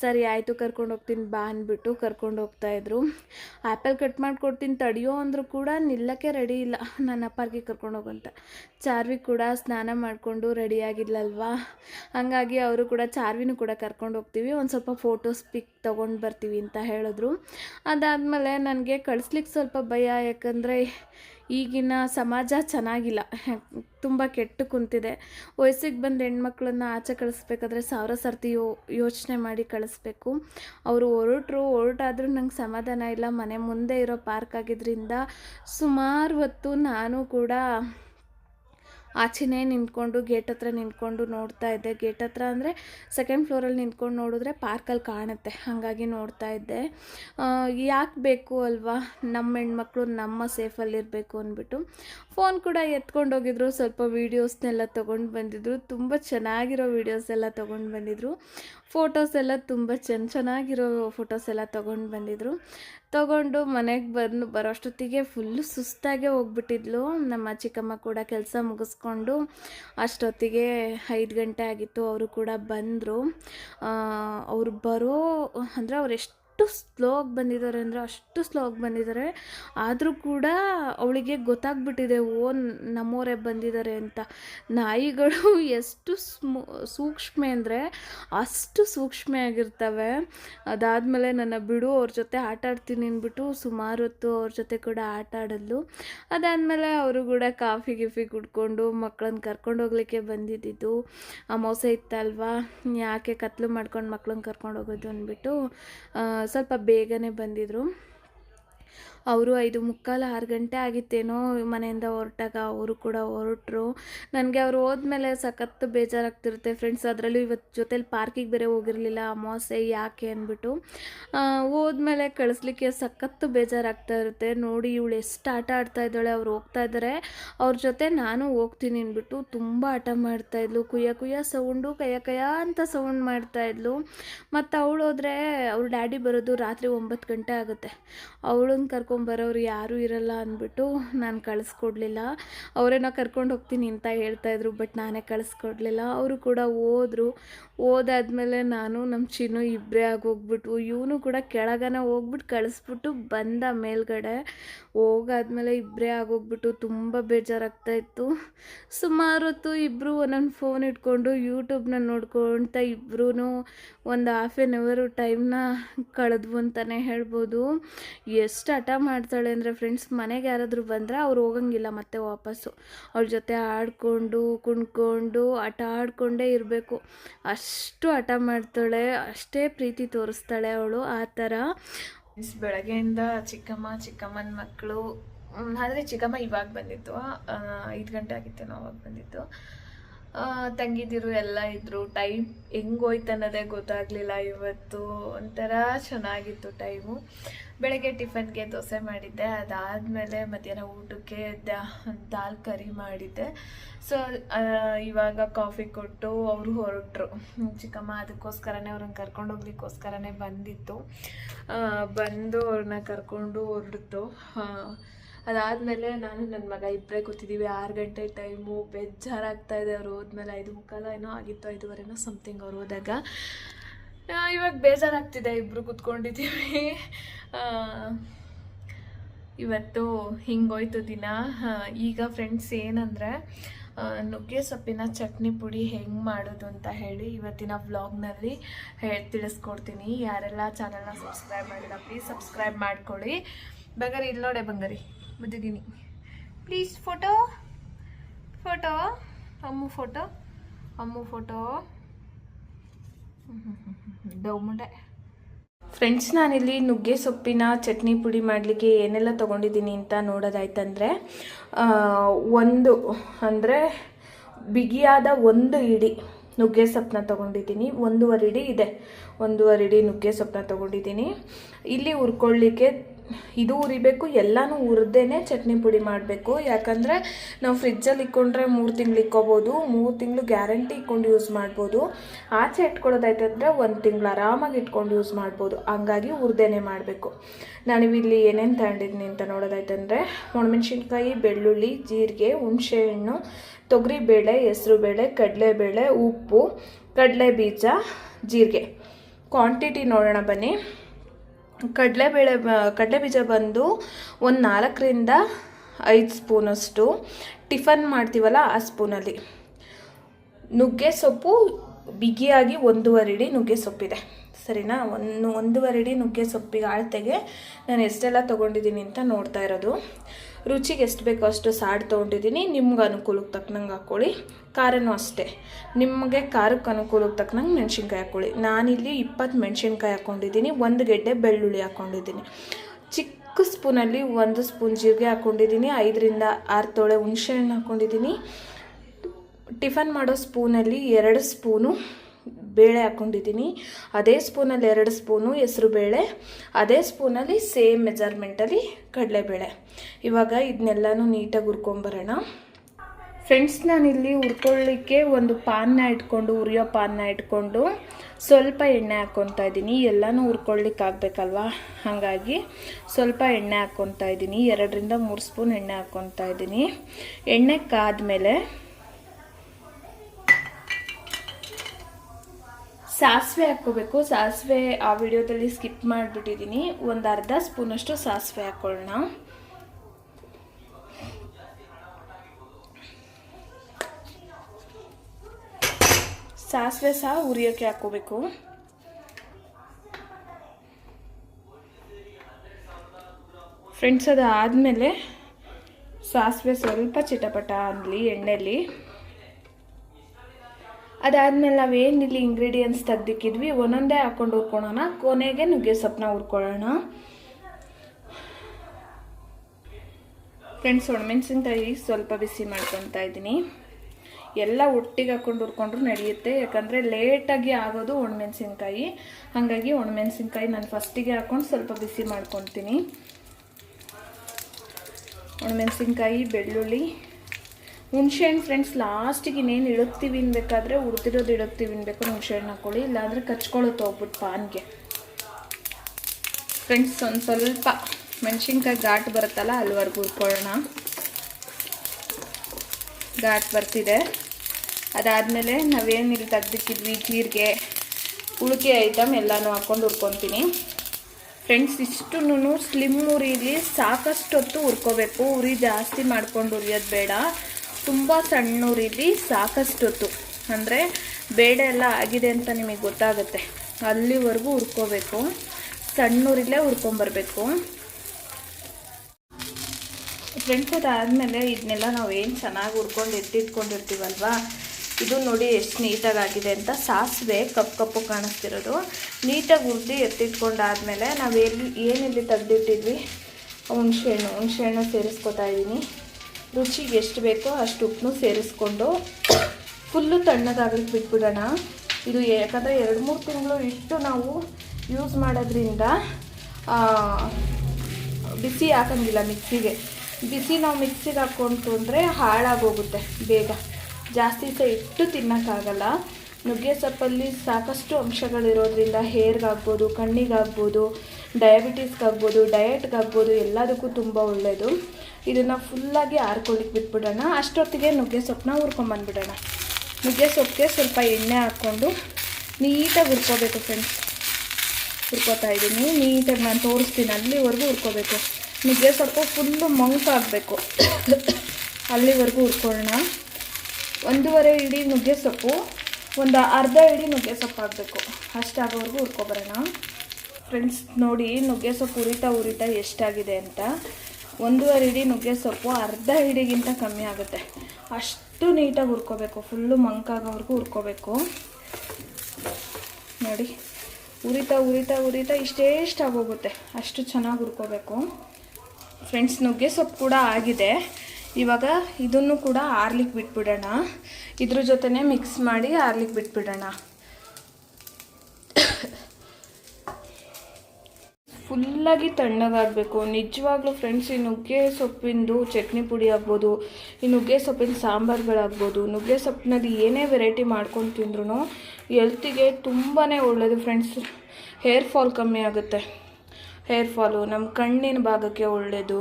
ಸರಿ ಆಯಿತು ಕರ್ಕೊಂಡು ಹೋಗ್ತೀನಿ ಬಾ ಅಂದ್ಬಿಟ್ಟು ಕರ್ಕೊಂಡು ಹೋಗ್ತಾಯಿದ್ರು ಆ್ಯಪಲ್ ಕಟ್ ಮಾಡಿಕೊಡ್ತೀನಿ, ತಡಿಯೋ ಅಂದರೂ ಕೂಡ ನಿಲ್ಲಕ್ಕೆ ರೆಡಿ ಇಲ್ಲ. ನನ್ನ ಪಾರ್ಕಿಗೆ ಕರ್ಕೊಂಡು ಹೋಗಂತ ಚಾರ್ವಿ ಕೂಡ ಸ್ನಾನ ಮಾಡಿಕೊಂಡು ರೆಡಿಯಾಗಿಲ್ಲಲ್ವಾ ಹಾಗಾಗಿ ಅವರು ಕೂಡ ಚಾರ್ವಿನೂ ಕೂಡ ಕರ್ಕೊಂಡು ಹೋಗ್ತೀವಿ. ಒಂದು ಸ್ವಲ್ಪ ಫೋಟೋಸ್ ಪಿಕ್ ತೊಗೊಂಡು ಬರ್ತೀವಿ ಅಂತ ಹೇಳಿದ್ರು. ಅದಾದಮೇಲೆ ನನಗೆ ಕಳಿಸ್ಲಿಕ್ಕೆ ಸ್ವಲ್ಪ ಭಯ, ಯಾಕಂದರೆ ಈಗಿನ ಸಮಾಜ ಚೆನ್ನಾಗಿಲ್ಲ. ತುಂಬ ಕೆಟ್ಟು ಕುಂತಿದೆ. ವಯಸ್ಸಿಗೆ ಬಂದು ಹೆಣ್ಮಕ್ಳನ್ನ ಆಚೆ ಕಳಿಸ್ಬೇಕಾದ್ರೆ ಸಾವಿರ ಸರ್ತಿ ಯೋ, ಯೋಚನೆ ಮಾಡಿ ಕಳಿಸ್ಬೇಕು. ಅವರು ಹೊರಟ್ರು, ಹೊರಟಾದರೂ ನಂಗೆ ಸಮಾಧಾನ ಇಲ್ಲ. ಮನೆ ಮುಂದೆ ಇರೋ ಪಾರ್ಕ್ ಆಗಿದ್ದರಿಂದ ಸುಮಾರು ಹೊತ್ತು ನಾನು ಕೂಡ ಆಚೆನೇ ನಿಂತ್ಕೊಂಡು, ಗೇಟ್ ಹತ್ರ ನಿಂತ್ಕೊಂಡು ನೋಡ್ತಾ ಇದ್ದೆ. ಗೇಟ್ ಹತ್ರ ಅಂದರೆ ಸೆಕೆಂಡ್ ಫ್ಲೋರಲ್ಲಿ ನಿಂತ್ಕೊಂಡು ನೋಡಿದ್ರೆ ಪಾರ್ಕಲ್ಲಿ ಕಾಣುತ್ತೆ. ಹಾಗಾಗಿ ನೋಡ್ತಾ ಇದ್ದೆ. ಯಾಕೆ ಬೇಕು ಅಲ್ವಾ? ನಮ್ಮ ಹೆಣ್ಮಕ್ಳು ನಮ್ಮ ಸೇಫಲ್ಲಿರಬೇಕು ಅಂದ್ಬಿಟ್ಟು ಫೋನ್ ಕೂಡ ಎತ್ಕೊಂಡು ಹೋಗಿದ್ರು. ಸ್ವಲ್ಪ ವೀಡಿಯೋಸ್ನೆಲ್ಲ ತೊಗೊಂಡು ಬಂದಿದ್ರು. ತುಂಬ ಚೆನ್ನಾಗಿರೋ ವೀಡಿಯೋಸ್ ಎಲ್ಲ ತೊಗೊಂಡು ಬಂದಿದ್ರು. ಫೋಟೋಸ್ ಎಲ್ಲ ತುಂಬ ಚೆನ್ನ ಚೆನ್ನಾಗಿರೋ ಫೋಟೋಸ್ ಎಲ್ಲ ತೊಗೊಂಡು ಬಂದಿದ್ರು. ತೊಗೊಂಡು ಮನೆಗೆ ಬಂದು ಬರೋಷ್ಟೊತ್ತಿಗೆ ಫುಲ್ಲು ಸುಸ್ತಾಗೆ ಹೋಗ್ಬಿಟ್ಟಿದ್ಲು. ನಮ್ಮ ಚಿಕ್ಕಮ್ಮ ಕೂಡ ಕೆಲಸ ಮುಗಿಸ್ಕೊಂಡು ಅಷ್ಟೊತ್ತಿಗೆ ಐದು ಗಂಟೆ ಆಗಿತ್ತು, ಅವರು ಕೂಡ ಬಂದರು. ಅವ್ರು ಬರೋ, ಅಂದರೆ ಅವ್ರು ಎಷ್ಟು ಸ್ಲೋ ಆಗಿ ಬಂದಿದ್ದಾರೆ ಅಂದರೆ ಅಷ್ಟು ಸ್ಲೋ ಆಗಿ ಬಂದಿದ್ದಾರೆ. ಆದರೂ ಕೂಡ ಅವಳಿಗೆ ಗೊತ್ತಾಗ್ಬಿಟ್ಟಿದೆ, ಓ ನಮ್ಮವರೇ ಬಂದಿದ್ದಾರೆ ಅಂತ. ನಾಯಿಗಳು ಎಷ್ಟು ಸ್ಮೂ, ಸೂಕ್ಷ್ಮ ಅಂದರೆ ಅಷ್ಟು ಸೂಕ್ಷ್ಮ ಆಗಿರ್ತವೆ. ಅದಾದಮೇಲೆ ನನ್ನ ಬಿಡು ಅವ್ರ ಜೊತೆ ಆಟ ಆಡ್ತೀನಿ ಅಂದ್ಬಿಟ್ಟು ಸುಮಾರು ಹೊತ್ತು ಅವ್ರ ಜೊತೆ ಕೂಡ ಆಟ ಆಡಲು ಅದಾದಮೇಲೆ ಅವರು ಕೂಡ ಕಾಫಿ ಗಿಫಿ ಕುಡ್ಕೊಂಡು ಮಕ್ಕಳನ್ನ ಕರ್ಕೊಂಡು ಹೋಗ್ಲಿಕ್ಕೆ ಬಂದಿದ್ದಿದ್ದು. ಮೋಸ ಇತ್ತಲ್ವಾ? ಯಾಕೆ ಕತ್ಲು ಮಾಡ್ಕೊಂಡು ಮಕ್ಕಳನ್ನ ಕರ್ಕೊಂಡು ಹೋಗೋದು ಅಂದ್ಬಿಟ್ಟು ಸ್ವಲ್ಪ ಬೇಗನೆ ಬಂದಿದ್ದರು ಅವರು ಐದು ಮುಕ್ಕಾಲು ಆರು ಗಂಟೆ ಆಗಿತ್ತೇನೋ ಮನೆಯಿಂದ ಹೊರಟಾಗ ಅವರು ಕೂಡ ಹೊರಟ್ರು. ನನಗೆ ಅವ್ರು ಹೋದ್ಮೇಲೆ ಸಖತ್ತು ಬೇಜಾರಾಗ್ತಿರುತ್ತೆ ಫ್ರೆಂಡ್ಸ್. ಅದರಲ್ಲೂ ಇವತ್ತು ಜೊತೇಲಿ ಪಾರ್ಕಿಗೆ ಬೇರೆ ಹೋಗಿರಲಿಲ್ಲ ಅಮಾವಾಸ್ಯೆ ಯಾಕೆ ಅಂದ್ಬಿಟ್ಟು. ಹೋದ್ಮೇಲೆ ಕಳಿಸ್ಲಿಕ್ಕೆ ಸಖತ್ತು ಬೇಜಾರಾಗ್ತಾ ಇರುತ್ತೆ. ನೋಡಿ ಇವಳು ಎಷ್ಟು ಆಟ ಆಡ್ತಾ ಇದ್ದಾಳೆ, ಅವ್ರು ಹೋಗ್ತಾ ಇದ್ದಾರೆ ಅವ್ರ ಜೊತೆ ನಾನು ಹೋಗ್ತೀನಿ ಅಂದ್ಬಿಟ್ಟು ತುಂಬ ಆಟ ಮಾಡ್ತಾ ಇದ್ಲು. ಕುಯ್ಯ ಕುಯ್ಯ ಸೌಂಡು, ಕಯ್ಯ ಕಯ್ಯ ಅಂತ ಸೌಂಡ್ ಮಾಡ್ತಾ ಇದ್ಲು. ಮತ್ತು ಅವಳು ಹೋದ್ರೆ ಅವ್ರ ಡ್ಯಾಡಿ ಬರೋದು ರಾತ್ರಿ ಒಂಬತ್ತು ಗಂಟೆ ಆಗುತ್ತೆ. ಅವಳನ್ನ ಕರ್ಕೊಂಬರೋರು ಯಾರೂ ಇರಲ್ಲ ಅಂದ್ಬಿಟ್ಟು ನಾನು ಕಳಿಸ್ಕೊಡ್ಲಿಲ್ಲ. ಅವರೇನೋ ಕರ್ಕೊಂಡು ಹೋಗ್ತೀನಿ ಅಂತ ಹೇಳ್ತಾಯಿದ್ರು ಬಟ್ ನಾನೇ ಕಳಿಸ್ಕೊಡ್ಲಿಲ್ಲ. ಅವರು ಕೂಡ ಹೋದರು. ಹೋದಾದ್ಮೇಲೆ ನಾನು ನಮ್ಮ ಚಿನ್ನು ಇಬ್ಬರೇ ಆಗೋಗ್ಬಿಟ್ಟು ಇವನು ಕೂಡ ಕೆಳಗನೆ ಹೋಗ್ಬಿಟ್ಟು ಕಳಿಸ್ಬಿಟ್ಟು ಬಂದ ಮೇಲ್ಗಡೆ. ಹೋಗಾದ್ಮೇಲೆ ಇಬ್ಬರೇ ಆಗೋಗ್ಬಿಟ್ಟು ತುಂಬ ಬೇಜಾರಾಗ್ತಾ ಇತ್ತು. ಸುಮಾರು ಹೊತ್ತು ಇಬ್ಬರು ಒಂದೊಂದು ಫೋನ್ ಇಟ್ಕೊಂಡು ಯೂಟ್ಯೂಬ್ನ ನೋಡ್ಕೊಳ್ತಾ ಇಬ್ಬರೂ ಒಂದು ಹಾಫ್ ಆ್ಯನ್ ಅವರು ಟೈಮ್ನ ಕಳೆದ್ವು ಅಂತಲೇ ಹೇಳ್ಬೋದು. ಎಷ್ಟು ಹಠ ಮಾಡ್ತಾಳೆ ಅಂದರೆ ಫ್ರೆಂಡ್ಸ್ ಮನೆಗೆ ಯಾರಾದರೂ ಬಂದರೆ ಅವ್ರು ಹೋಗಂಗಿಲ್ಲ ಮತ್ತೆ ವಾಪಸ್ಸು. ಅವ್ರ ಜೊತೆ ಆಡಿಕೊಂಡು, ಕುಣ್ಕೊಂಡು, ಆಟ ಆಡಿಕೊಂಡೇ ಇರಬೇಕು. ಅಷ್ಟು ಹಠ ಮಾಡ್ತಾಳೆ, ಅಷ್ಟೇ ಪ್ರೀತಿ ತೋರಿಸ್ತಾಳೆ ಅವಳು ಆ ಥರ. ಬೆಳಗ್ಗೆಯಿಂದ ಚಿಕ್ಕಮ್ಮ, ಚಿಕ್ಕಮ್ಮನ ಮಕ್ಕಳು ಆದರೆ ಚಿಕ್ಕಮ್ಮ ಇವಾಗ ಬಂದಿತ್ತು ಐದು ಗಂಟೆ ಆಗಿತ್ತೇನೋ ಅವಾಗ ಬಂದಿತ್ತು ತಂಗಿದಿರು ಎಲ್ಲ ಇದ್ರು. ಟೈಮ್ ಹೆಂಗೋಯ್ತು ಅನ್ನೋದೇ ಗೊತ್ತಾಗಲಿಲ್ಲ ಇವತ್ತು. ಒಂಥರ ಚೆನ್ನಾಗಿತ್ತು ಟೈಮು ಬೆಳಗ್ಗೆ ಟಿಫನ್ಗೆ ದೋಸೆ ಮಾಡಿದ್ದೆ. ಅದಾದಮೇಲೆ ಮಧ್ಯಾಹ್ನ ಊಟಕ್ಕೆ ದಾಲ್ ಕರಿ ಮಾಡಿದ್ದೆ. ಸೊ ಇವಾಗ ಕಾಫಿ ಕೊಟ್ಟು ಅವರು ಹೊರಟ್ರು. ಚಿಕ್ಕಮ್ಮ ಅದಕ್ಕೋಸ್ಕರನೇ ಅವ್ರನ್ನ ಕರ್ಕೊಂಡು ಹೋಗ್ಲಿಕ್ಕೋಸ್ಕರನೇ ಬಂದಿತ್ತು. ಬಂದು ಅವ್ರನ್ನ ಕರ್ಕೊಂಡು ಹೊರಡ್ತು. ಅದಾದಮೇಲೆ ನಾನು ನನ್ನ ಮಗ ಇಬ್ಬರೇ ಕೂತಿದ್ದೀವಿ ಆರು ಗಂಟೆ ಟೈಮು, ಬೇಜಾರಾಗ್ತಾ ಇದೆ. ಅವ್ರು ಹೋದ್ಮೇಲೆ ಐದು ಮುಕ್ಕಾಲ ಏನೋ ಆಗಿತ್ತು ಐದುವರೆನೋ ಸಮಥಿಂಗ್ ಅವ್ರು ಹೋದಾಗ. ಇವಾಗ ಬೇಜಾರಾಗ್ತಿದೆ. ಇಬ್ಬರು ಕೂತ್ಕೊಂಡಿದ್ದೀವಿ ಇವತ್ತು ಹಿಂಗೋಯ್ತು ದಿನ. ಈಗ ಫ್ರೆಂಡ್ಸ್ ಏನಂದರೆ ನುಗ್ಗೆ ಸೊಪ್ಪಿನ ಚಟ್ನಿ ಪುಡಿ ಹೆಂಗೆ ಮಾಡೋದು ಅಂತ ಹೇಳಿ ಇವತ್ತಿನ ವ್ಲಾಗ್ನಲ್ಲಿ ಹೇಳಿ, ತಿಳಿಸ್ಕೊಡ್ತೀನಿ. ಯಾರೆಲ್ಲ ಚಾನಲ್ನ ಸಬ್ಸ್ಕ್ರೈಬ್ ಮಾಡಿಲ್ಲ ಪ್ಲೀಸ್ ಸಬ್ಸ್ಕ್ರೈಬ್ ಮಾಡ್ಕೊಳ್ಳಿ. ಬಂಗಾರಿ, ಇಲ್ಲಿ ನೋಡೆ ಬಂಗಾರಿ. ಮುದ್ದಿದ್ದೀನಿ please photo photo Ammu photo Ammu photo ಡೌಮುಂಡೆ friends ನಾನಿಲ್ಲಿ ನುಗ್ಗೆ ಸೊಪ್ಪಿನ ಚಟ್ನಿ ಪುಡಿ ಮಾಡಲಿಕ್ಕೆ ಏನೆಲ್ಲ ತೊಗೊಂಡಿದ್ದೀನಿ ಅಂತ ನೋಡೋದಾಯ್ತಂದರೆ ಒಂದು, ಅಂದರೆ ಬಿಗಿಯಾದ ಒಂದು ಇಡಿ ನುಗ್ಗೆ ಸೊಪ್ಪನ್ನ ತೊಗೊಂಡಿದ್ದೀನಿ. ಒಂದೂವರೆ ಇಡಿ ಇದೆ. ಒಂದೂವರೆ ಇಡಿ ನುಗ್ಗೆ ಸೊಪ್ಪನ್ನ ತೊಗೊಂಡಿದ್ದೀನಿ. ಇಲ್ಲಿ ಹುರ್ಕೊಳ್ಳಿಕ್ಕೆ ಇದು ಉರಿಬೇಕು, ಎಲ್ಲನೂ ಹುರಿದೇನೆ ಚಟ್ನಿ ಪುಡಿ ಮಾಡಬೇಕು. ಯಾಕಂದರೆ ನಾವು ಫ್ರಿಜ್ಜಲ್ಲಿ ಇಕ್ಕೊಂಡ್ರೆ ಮೂರು ತಿಂಗಳು ಇಕ್ಕೋಬೋದು, ಮೂರು ತಿಂಗಳು ಗ್ಯಾರಂಟಿ ಇಟ್ಕೊಂಡು ಯೂಸ್ ಮಾಡ್ಬೋದು. ಆಚೆ ಇಟ್ಕೊಳ್ಳೋದಾಯ್ತಂದ್ರೆ ಒಂದು ತಿಂಗಳು ಆರಾಮಾಗಿ ಇಟ್ಕೊಂಡು ಯೂಸ್ ಮಾಡ್ಬೋದು. ಹಂಗಾಗಿ ಹುರಿದೇನೆ ಮಾಡಬೇಕು. ನಾನಿವಿಲ್ಲಿ ಏನೇನು ತಗೊಂಡಿದ್ದೀನಿ ಅಂತ ನೋಡೋದಾಯ್ತಂದರೆ ಒಣಮೆಣ್ಸಿನ್ಕಾಯಿ, ಬೆಳ್ಳುಳ್ಳಿ, ಜೀರಿಗೆ ಹುಣಸೆಹಣ್ಣು ತೊಗರಿಬೇಳೆ ಹೆಸರುಬೇಳೆ ಕಡಲೆಬೇಳೆ ಉಪ್ಪು, ಕಡಲೆ ಬೀಜ, ಜೀರಿಗೆ. ಕ್ವಾಂಟಿಟಿ ನೋಡೋಣ ಬನ್ನಿ. ಕಡಲೆಬೇಳೆ ಕಡಲೆ ಬೀಜ ಬಂದು ಒಂದು ನಾಲ್ಕರಿಂದ ಐದು ಸ್ಪೂನಷ್ಟು ಟಿಫನ್ ಮಾಡ್ತೀವಲ್ಲ ಆ ಸ್ಪೂನಲ್ಲಿ. ನುಗ್ಗೆ ಸೊಪ್ಪು, ಬಿಗಿಯಾಗಿ ಒಂದೂವರೆ ಇಡಿ ನುಗ್ಗೆ ಸೊಪ್ಪಿದೆ. ಸರಿನಾ? ಒಂದು, ಒಂದೂವರೆ ಇಡಿ ನುಗ್ಗೆ ಸೊಪ್ಪಿಗೆ ಅಳತೆಗೆ ನಾನು ಎಷ್ಟೆಲ್ಲ ತೊಗೊಂಡಿದ್ದೀನಿ ಅಂತ ನೋಡ್ತಾ ಇರೋದು. ರುಚಿಗೆ ಎಷ್ಟು ಬೇಕೋ ಅಷ್ಟು ಸಾಡು ತೊಗೊಂಡಿದ್ದೀನಿ. ನಿಮ್ಗೆ ಅನುಕೂಲಕ್ಕೆ ತಕ್ಕನಂಗೆ ಹಾಕ್ಕೊಳ್ಳಿ. ಖಾರನೂ ಅಷ್ಟೇ. ನಿಮಗೆ ಖಾರಕ್ಕೆ ಅನುಕೂಲಕ್ಕೆ ತಕ್ಕನಂಗೆ ಮೆಣಸಿನ್ಕಾಯಿ ಹಾಕ್ಕೊಳ್ಳಿ. ನಾನಿಲ್ಲಿ ಇಪ್ಪತ್ತು ಮೆಣಸಿನ್ಕಾಯಿ ಹಾಕ್ಕೊಂಡಿದ್ದೀನಿ. ಒಂದು ಗೆಡ್ಡೆ ಬೆಳ್ಳುಳ್ಳಿ ಹಾಕ್ಕೊಂಡಿದ್ದೀನಿ. ಚಿಕ್ಕ ಸ್ಪೂನಲ್ಲಿ ಒಂದು ಸ್ಪೂನ್ ಜೀರಿಗೆ ಹಾಕ್ಕೊಂಡಿದ್ದೀನಿ. ಐದರಿಂದ ಆರು ತೊಳೆ ಹುಣಸೆಹಣ್ಣು ಹಾಕ್ಕೊಂಡಿದ್ದೀನಿ. ಟಿಫನ್ ಮಾಡೋ ಸ್ಪೂನಲ್ಲಿ ಎರಡು ಸ್ಪೂನು ಬೇಳೆ ಹಾಕ್ಕೊಂಡಿದ್ದೀನಿ ಅದೇ ಸ್ಪೂನಲ್ಲಿ ಎರಡು ಸ್ಪೂನು ಹೆಸರು ಬೇಳೆ, ಅದೇ ಸ್ಪೂನಲ್ಲಿ ಸೇಮ್ ಮೆಜರ್ಮೆಂಟಲ್ಲಿ ಕಡಲೆಬೇಳೆ. ಇವಾಗ ಇದನ್ನೆಲ್ಲನೂ ನೀಟಾಗಿ ಹುರ್ಕೊಂಬರೋಣ. ಫ್ರೆಂಡ್ಸ್, ನಾನಿಲ್ಲಿ ಹುರ್ಕೊಳ್ಳಿಕ್ಕೆ ಒಂದು ಪಾನ್ನ ಇಟ್ಕೊಂಡು, ಉರಿಯೋ ಪಾನ್ನ ಇಟ್ಕೊಂಡು ಸ್ವಲ್ಪ ಎಣ್ಣೆ ಹಾಕ್ಕೊತಾ ಇದ್ದೀನಿ. ಎಲ್ಲನೂ ಹುರ್ಕೊಳ್ಳಿಕ್ಕೆ ಆಗಬೇಕಲ್ವಾ? ಹಾಗಾಗಿ ಸ್ವಲ್ಪ ಎಣ್ಣೆ ಹಾಕ್ಕೊತಾ ಇದ್ದೀನಿ. ಎರಡರಿಂದ ಮೂರು ಸ್ಪೂನ್ ಎಣ್ಣೆ ಹಾಕ್ಕೊತಾ ಇದ್ದೀನಿ. ಎಣ್ಣೆ ಕಾದ್ಮೇಲೆ ಸಾಸಿವೆ ಹಾಕ್ಕೋಬೇಕು. ಸಾಸಿವೆ ಆ ವಿಡಿಯೋದಲ್ಲಿ ಸ್ಕಿಪ್ ಮಾಡಿಬಿಟ್ಟಿದ್ದೀನಿ ಒಂದು ಅರ್ಧ ಸ್ಪೂನಷ್ಟು ಸಾಸಿವೆ ಹಾಕ್ಕೊಳ್ಳೋಣ ಸಾಸಿವೆ ಸಹ ಉರಿಯೋಕ್ಕೆ ಹಾಕ್ಕೋಬೇಕು. ಫ್ರೆಂಡ್ಸ್ ಅದು ಆದಮೇಲೆ ಸಾಸಿವೆ ಸ್ವಲ್ಪ ಚಿಟಪಟ ಅನ್ನಲಿ ಎಣ್ಣೆಲಿ. ಅದಾದಮೇಲೆ ನಾವೇನಿಲ್ಲಿ ಇಂಗ್ರೀಡಿಯೆಂಟ್ಸ್ ತೆಗ್ದಿಕ್ಕಿದ್ವಿ, ಒಂದೊಂದೇ ಹಾಕೊಂಡು ಹುರ್ಕೊಳ್ಳೋಣ ಕೊನೆಗೆ ನುಗ್ಗೆ ಸೊಪ್ಪನ್ನ ಹುರ್ಕೊಳ್ಳೋಣ ಫ್ರೆಂಡ್ಸ್ ಒಣಮೆಣ್ಸಿನ್ಕಾಯಿ ಸ್ವಲ್ಪ ಬಿಸಿ ಮಾಡ್ಕೊತಾ ಇದ್ದೀನಿ. ಎಲ್ಲ ಒಟ್ಟಿಗೆ ಹಾಕೊಂಡು ಹುರ್ಕೊಂಡ್ರು ನಡೆಯುತ್ತೆ. ಯಾಕಂದರೆ ಲೇಟಾಗಿ ಆಗೋದು ಒಣಮೆಣಸಿನ್ಕಾಯಿ ಹಾಗಾಗಿ ಒಣಮೆಣಸಿನ್ಕಾಯಿ ನಾನು ಫಸ್ಟಿಗೆ ಹಾಕೊಂಡು ಸ್ವಲ್ಪ ಬಿಸಿ ಮಾಡ್ಕೊತೀನಿ. ಒಣಮೆಣಸಿನ್ಕಾಯಿ ಬೆಳ್ಳುಳ್ಳಿ ಹುಣ್ಸೆಹಣ್ಣು ಫ್ರೆಂಡ್ಸ್ ಲಾಸ್ಟಿಗೆ ಇನ್ನೇನು ಇಡುತ್ತೀವಿ ಅನ್ಬೇಕಾದ್ರೆ ಉಡ್ತಿರೋದು ಇಡುತ್ತೀವಿ ಹುಣಸೆ ಹಣ್ಣು ಹಾಕ್ಕೊಳ್ಳಿ ಇಲ್ಲಾಂದರೆ ಕಚ್ಕೊಳ್ಳುತ್ತೆ ಹೋಗ್ಬಿಟ್ಟು ಪಾನ್ಗೆ. ಫ್ರೆಂಡ್ಸ್ ಒಂದು ಸ್ವಲ್ಪ ಮೆಣಸಿನ್ಕಾಯಿ ಘಾಟ್ ಬರುತ್ತಲ್ಲ ಅಲ್ಲಿವರೆಗೂ ಹುರ್ಕೊಳ್ಳೋಣ ಘಾಟ್ ಬರ್ತಿದೆ. ಅದಾದಮೇಲೆ ನಾವೇನು ಇಲ್ಲಿ ತೆಗ್ದಿಕ್ಕಿದ್ವಿ ಜೀರಿಗೆ, ಉಳಿಕೆ ಐಟಮ್ ಎಲ್ಲನೂ ಹಾಕ್ಕೊಂಡು ಹುರ್ಕೊತೀನಿ ಫ್ರೆಂಡ್ಸ್ ಇಷ್ಟು ಸ್ಲಿಮ್ ಉರಿಲಿ ಸಾಕಷ್ಟು ಹೊತ್ತು ಹುರ್ಕೋಬೇಕು ಉರಿ ಜಾಸ್ತಿ ಮಾಡ್ಕೊಂಡು ಉರಿಯೋದು ಬೇಡ. ತುಂಬ ಸಣ್ಣ ಉರಿಲಿ ಸಾಕಷ್ಟು ಹೊತ್ತು ಅಂದರೆ ಬೇಡ ಎಲ್ಲ ಆಗಿದೆ ಅಂತ ನಿಮಗೆ ಗೊತ್ತಾಗುತ್ತೆ. ಅಲ್ಲಿವರೆಗೂ ಹುರ್ಕೋಬೇಕು. ಸಣ್ಣ ಉರಿಲೇ ಹುರ್ಕೊಂಬರ್ಬೇಕು. ಫ್ರೆಂಡ್ಸ್ ಅದಾದಮೇಲೆ ಇದನ್ನೆಲ್ಲ ನಾವು ಏನು ಚೆನ್ನಾಗಿ ಹುರ್ಕೊಂಡು ಎತ್ತಿಟ್ಕೊಂಡಿರ್ತೀವಲ್ವಾ? ಇದು ನೋಡಿ ಎಷ್ಟು ನೀಟಾಗಿ ಆಗಿದೆ ಅಂತ. ಸಾಸಿವೆ ಕಪ್ಪು ಕಪ್ಪು ಕಾಣಿಸ್ತಿರೋದು. ನೀಟಾಗಿ ಹುರಿದು ಎತ್ತಿಟ್ಕೊಂಡಾದ್ಮೇಲೆ ನಾವು ಎಲ್ಲಿ ಏನಿಲ್ಲಿ ತೆಗ್ದಿಟ್ಟಿದ್ವಿ? ಹುಣಸೆ ಹಣ್ಣು ಸೇರಿಸ್ಕೊತಾ ಇದ್ದೀನಿ ರುಚಿಗೆ ಎಷ್ಟು ಬೇಕೋ ಅಷ್ಟು ಉಪ್ಪನ್ನು ಸೇರಿಸ್ಕೊಂಡು ಫುಲ್ಲು ತಣ್ಣಗಾಗಲಿಕ್ಕೆ ಬಿಟ್ಬಿಡೋಣ. ಇದು ಯಾಕಂದರೆ ಎರಡು ಮೂರು ತಿಂಗಳು ಇಷ್ಟು ನಾವು ಯೂಸ್ ಮಾಡೋದ್ರಿಂದ ಬಿಸಿ ಹಾಕಂಗಿಲ್ಲ ಮಿಕ್ಸಿಗೆ. ಬಿಸಿ ನಾವು ಮಿಕ್ಸಿಗೆ ಹಾಕ್ಕೊಂತು ಅಂದರೆ ಹಾಳಾಗೋಗುತ್ತೆ ಬೇಗ. ಜಾಸ್ತಿ ಸಹ ಇಟ್ಟು ತಿನ್ನೋಕ್ಕಾಗಲ್ಲ. ನುಗ್ಗೆ ಸೊಪ್ಪಲ್ಲಿ ಸಾಕಷ್ಟು ಅಂಶಗಳಿರೋದ್ರಿಂದ ಹೇರ್ಗಾಗ್ಬೋದು, ಕಣ್ಣಿಗಾಗ್ಬೋದು ಡಯಾಬಿಟೀಸ್ಗಾಗ್ಬೋದು, ಡಯಟ್ಗಾಗ್ಬೋದು, ಎಲ್ಲದಕ್ಕೂ ತುಂಬ ಒಳ್ಳೆಯದು ಇದನ್ನು ಫುಲ್ಲಾಗಿ ಆರ್ಕೊಳ್ಳಿಕ್ಕೆ ಬಿಟ್ಬಿಡೋಣ. ಅಷ್ಟೊತ್ತಿಗೆ ನುಗ್ಗೆ ಸೊಪ್ಪನ್ನ ಹುರ್ಕೊಂಬಂದ್ಬಿಡೋಣ. ನುಗ್ಗೆ ಸೊಪ್ಪಿಗೆ ಸ್ವಲ್ಪ ಎಣ್ಣೆ ಹಾಕ್ಕೊಂಡು ನೀಟಾಗಿ ಹುರ್ಕೋಬೇಕು ಫ್ರೆಂಡ್ಸ್ ಹುರ್ಕೋತಾ ಇದ್ದೀನಿ. ನೀಟಾಗಿ ನಾನು ತೋರಿಸ್ತೀನಿ. ಅಲ್ಲಿವರೆಗೂ ಹುರ್ಕೋಬೇಕು. ನುಗ್ಗೆ ಸೊಪ್ಪು ಫುಲ್ಲು ಮಂಕಾಗಬೇಕು ಅಲ್ಲಿವರೆಗೂ ಹುರ್ಕೊಳ್ಳೋಣ. ಒಂದೂವರೆ ಇಡೀ ನುಗ್ಗೆ ಸೊಪ್ಪು, ಒಂದು ಅರ್ಧ ಇಡೀ ನುಗ್ಗೆ ಸೊಪ್ಪು ಹಾಕಬೇಕು ಅಷ್ಟಾಗೋವರೆಗೂ ಹುರ್ಕೊಬರೋಣ. ಫ್ರೆಂಡ್ಸ್ ನೋಡಿ ನುಗ್ಗೆ ಸೊಪ್ಪು ಉರಿತಾ ಉರಿತ ಎಷ್ಟಾಗಿದೆ ಅಂತ. ಒಂದೂವರೆ ಇಡೀ ನುಗ್ಗೆ ಸೊಪ್ಪು ಅರ್ಧ ಹಿಡಿಗಿಂತ ಕಮ್ಮಿ ಆಗುತ್ತೆ. ಅಷ್ಟು ನೀಟಾಗಿ ಹುರ್ಕೋಬೇಕು ಫುಲ್ಲು ಮಂಕಾಗೋವರೆಗೂ ಹುರ್ಕೋಬೇಕು. ನೋಡಿ, ಉರಿತಾ ಉರಿತಾ ಉರಿತ ಇಷ್ಟ ಆಗೋಗುತ್ತೆ. ಅಷ್ಟು ಚೆನ್ನಾಗಿ ಹುರ್ಕೋಬೇಕು. ಫ್ರೆಂಡ್ಸ್ ನುಗ್ಗೆ ಸೊಪ್ಪು ಕೂಡ ಆಗಿದೆ. ಇವಾಗ ಇದನ್ನು ಕೂಡ ಆರ್ಲಿಕ್ಕೆ ಬಿಟ್ಬಿಡೋಣ. ಇದ್ರ ಜೊತೆನೇ ಮಿಕ್ಸ್ ಮಾಡಿ ಆರ್ಲಿಕ್ಕೆ ಬಿಟ್ಬಿಡೋಣ. ಫುಲ್ಲಾಗಿ ತಣ್ಣಗಾಗಬೇಕು. ನಿಜವಾಗ್ಲೂ ಫ್ರೆಂಡ್ಸ್ ಈ ನುಗ್ಗೆ ಸೊಪ್ಪಿಂದು ಚಟ್ನಿ ಪುಡಿ ಆಗ್ಬೋದು, ಈ ನುಗ್ಗೆ ಸೊಪ್ಪಿನ ಸಾಂಬಾರುಗಳಾಗ್ಬೋದು, ನುಗ್ಗೆ ಸೊಪ್ಪಿನಲ್ಲಿ ಏನೇ ವೆರೈಟಿ ಮಾಡ್ಕೊಂಡು ತಿಂದ್ರೂ ಹೆಲ್ತಿಗೆ ತುಂಬಾ ಒಳ್ಳೆಯದು ಫ್ರೆಂಡ್ಸ್ ಹೇರ್ ಫಾಲ್ ಕಮ್ಮಿ ಆಗುತ್ತೆ. ಹೇರ್ ಫಾಲು ನಮ್ಮ ಕಣ್ಣಿನ ಭಾಗಕ್ಕೆ ಒಳ್ಳೆಯದು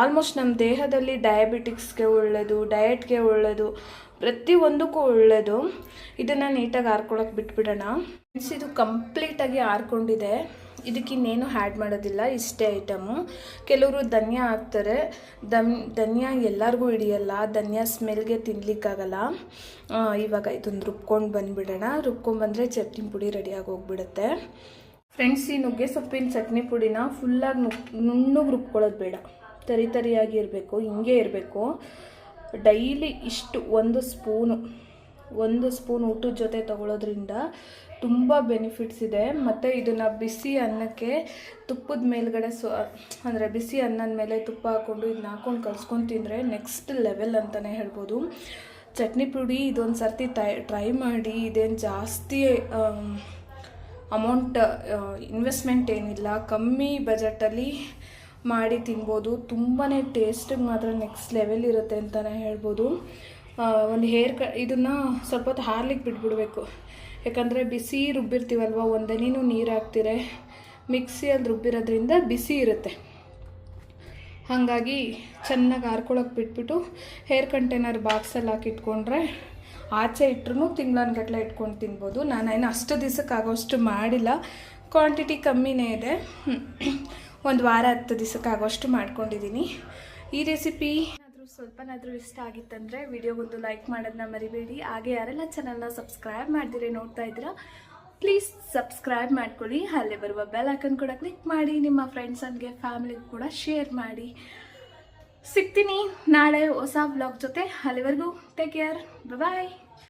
ಆಲ್ಮೋಸ್ಟ್ ನಮ್ಮ ದೇಹದಲ್ಲಿ ಡಯಾಬಿಟಿಕ್ಸ್ಗೆ ಒಳ್ಳೆಯದು ಡಯಟ್ಗೆ ಒಳ್ಳೆಯದು ಪ್ರತಿಯೊಂದಕ್ಕೂ ಒಳ್ಳೆಯದು ಇದನ್ನು ನೀಟಾಗಿ ಹಾರ್ಕೊಳಕ್ಕೆ ಬಿಟ್ಬಿಡೋಣ. ಫ್ರೆಂಡ್ಸ್ ಇದು ಕಂಪ್ಲೀಟಾಗಿ ಆರ್ಕೊಂಡಿದೆ. ಇದಕ್ಕೆ ಇನ್ನೇನು ಆ್ಯಡ್ ಮಾಡೋದಿಲ್ಲ, ಇಷ್ಟೇ ಐಟಮು ಕೆಲವರು ಧನ್ಯ ಹಾಕ್ತಾರೆ ದಮ್ ಧನ್ಯ ಎಲ್ಲರಿಗೂ ಹಿಡಿಯಲ್ಲ, ಧನ್ಯ ಸ್ಮೆಲ್ಗೆ ತಿನ್ಲಿಕ್ಕಾಗಲ್ಲ. ಇವಾಗ ಇದೊಂದು ರುಬ್ಕೊಂಡು ಬಂದುಬಿಡೋಣ. ರುಬ್ಕೊಂಡ್ಬಂದರೆ ಚಟ್ನಿ ಪುಡಿ ರೆಡಿಯಾಗಿ ಹೋಗ್ಬಿಡುತ್ತೆ. ಫ್ರೆಂಡ್ಸ್ ಈ ನುಗ್ಗೆ ಸೊಪ್ಪಿನ ಚಟ್ನಿ ಪುಡಿನ ಫುಲ್ಲಾಗಿ ನುಗ್, ನುಣ್ಣಗೆ ರುಬ್ಕೊಳ್ಳೋದು ಬೇಡ. ತರಿ ತರಿಯಾಗಿ ಇರಬೇಕು, ಹಿಂಗೆ ಇರಬೇಕು. ಡೈಲಿ ಇಷ್ಟು, ಒಂದು ಸ್ಪೂನು ಒಂದು ಸ್ಪೂನ್ ಊಟದ ಜೊತೆ ತಗೊಳ್ಳೋದ್ರಿಂದ ತುಂಬ ಬೆನಿಫಿಟ್ಸ್ ಇದೆ. ಮತ್ತು ಇದನ್ನು ಬಿಸಿ ಅನ್ನಕ್ಕೆ ತುಪ್ಪದ ಮೇಲ್ಗಡೆ ಸೊ, ಅಂದರೆ ಬಿಸಿ ಅನ್ನದ ಮೇಲೆ ತುಪ್ಪ ಹಾಕ್ಕೊಂಡು ಇದನ್ನ ಹಾಕ್ಕೊಂಡು ಕಲ್ಸ್ಕೊಂಡು ತಿಂದರೆ ನೆಕ್ಸ್ಟ್ ಲೆವೆಲ್ ಅಂತಲೇ ಹೇಳ್ಬೋದು. ಚಟ್ನಿ ಪುಡಿ ಇದೊಂದು ಸರ್ತಿ ಟ್ರೈ ಮಾಡಿ ಇದೇನು ಜಾಸ್ತಿ ಅಮೌಂಟ್ ಇನ್ವೆಸ್ಟ್ಮೆಂಟ್ ಏನಿಲ್ಲ. ಕಮ್ಮಿ ಬಜೆಟಲ್ಲಿ ಮಾಡಿ ತಿನ್ಬೋದು. ತುಂಬಾ ಟೇಸ್ಟಿಗೆ ಮಾತ್ರ ನೆಕ್ಸ್ಟ್ ಲೆವೆಲ್ ಇರುತ್ತೆ ಅಂತಲೇ ಹೇಳ್ಬೋದು. ಒಂದು ಹೇರ್ ಕ ಇದನ್ನು ಸ್ವಲ್ಪ ಹೊತ್ತು ಹಾರ್ಲಿಕ್ಕೆ ಬಿಟ್ಬಿಡ್ಬೇಕು. ಯಾಕಂದರೆ ಬಿಸಿ ರುಬ್ಬಿರ್ತೀವಲ್ವ, ಒಂದನೇನು ನೀರು ಹಾಕ್ತಿರೆ ಮಿಕ್ಸಿಯಲ್ಲಿ ರುಬ್ಬಿರೋದ್ರಿಂದ ಬಿಸಿ ಇರುತ್ತೆ. ಹಾಗಾಗಿ ಚೆನ್ನಾಗಿ ಹಾರ್ಕೊಳಕ್ಕೆ ಬಿಟ್ಬಿಟ್ಟು ಹೇರ್ ಕಂಟೈನರ್ ಬಾಕ್ಸಲ್ಲಿ ಹಾಕಿಟ್ಕೊಂಡ್ರೆ ಆಚೆ ಇಟ್ರು ತಿಂಗಳನ್ಗಟ್ಲೆ ಇಟ್ಕೊಂಡು ತಿನ್ಬೋದು. ನಾನೇನು ಅಷ್ಟು ದಿವಸಕ್ಕೆ ಆಗೋಷ್ಟು ಮಾಡಿಲ್ಲ. ಕ್ವಾಂಟಿಟಿ ಕಮ್ಮಿನೇ ಇದೆ. ಒಂದು ವಾರ ಹತ್ತು ದಿವಸಕ್ಕೆ ಆಗೋಷ್ಟು ಮಾಡ್ಕೊಂಡಿದ್ದೀನಿ ಈ ರೆಸಿಪಿ ಸ್ವಲ್ಪನಾದರೂ ಇಷ್ಟ ಆಗಿತ್ತಂದರೆ ವಿಡಿಯೋಗೊಂದು ಲೈಕ್ ಮಾಡೋದನ್ನ ಮರಿಬೇಡಿ. ಹಾಗೆ ಯಾರೆಲ್ಲ ಚಾನಲ್ನ ಸಬ್ಸ್ಕ್ರೈಬ್ ಮಾಡ್ದಿರಿ ನೋಡ್ತಾ ಇದ್ದೀರಾ ಪ್ಲೀಸ್ ಸಬ್ಸ್ಕ್ರೈಬ್ ಮಾಡ್ಕೊಳ್ಳಿ. ಅಲ್ಲೇ ಬರುವ ಬೆಲ್ ಐಕನ್ ಕೂಡ ಕ್ಲಿಕ್ ಮಾಡಿ, ನಿಮ್ಮ ಫ್ರೆಂಡ್ಸನ್ಗೆ ಫ್ಯಾಮಿಲಿಗೆ ಕೂಡ ಶೇರ್ ಮಾಡಿ. ಸಿಗ್ತೀನಿ ನಾಳೆ ಹೊಸ ಬ್ಲಾಗ್ ಜೊತೆ. ಅಲ್ಲಿವರೆಗೂ ಟೇಕ್ ಕೇರ್ ಬಾಯ್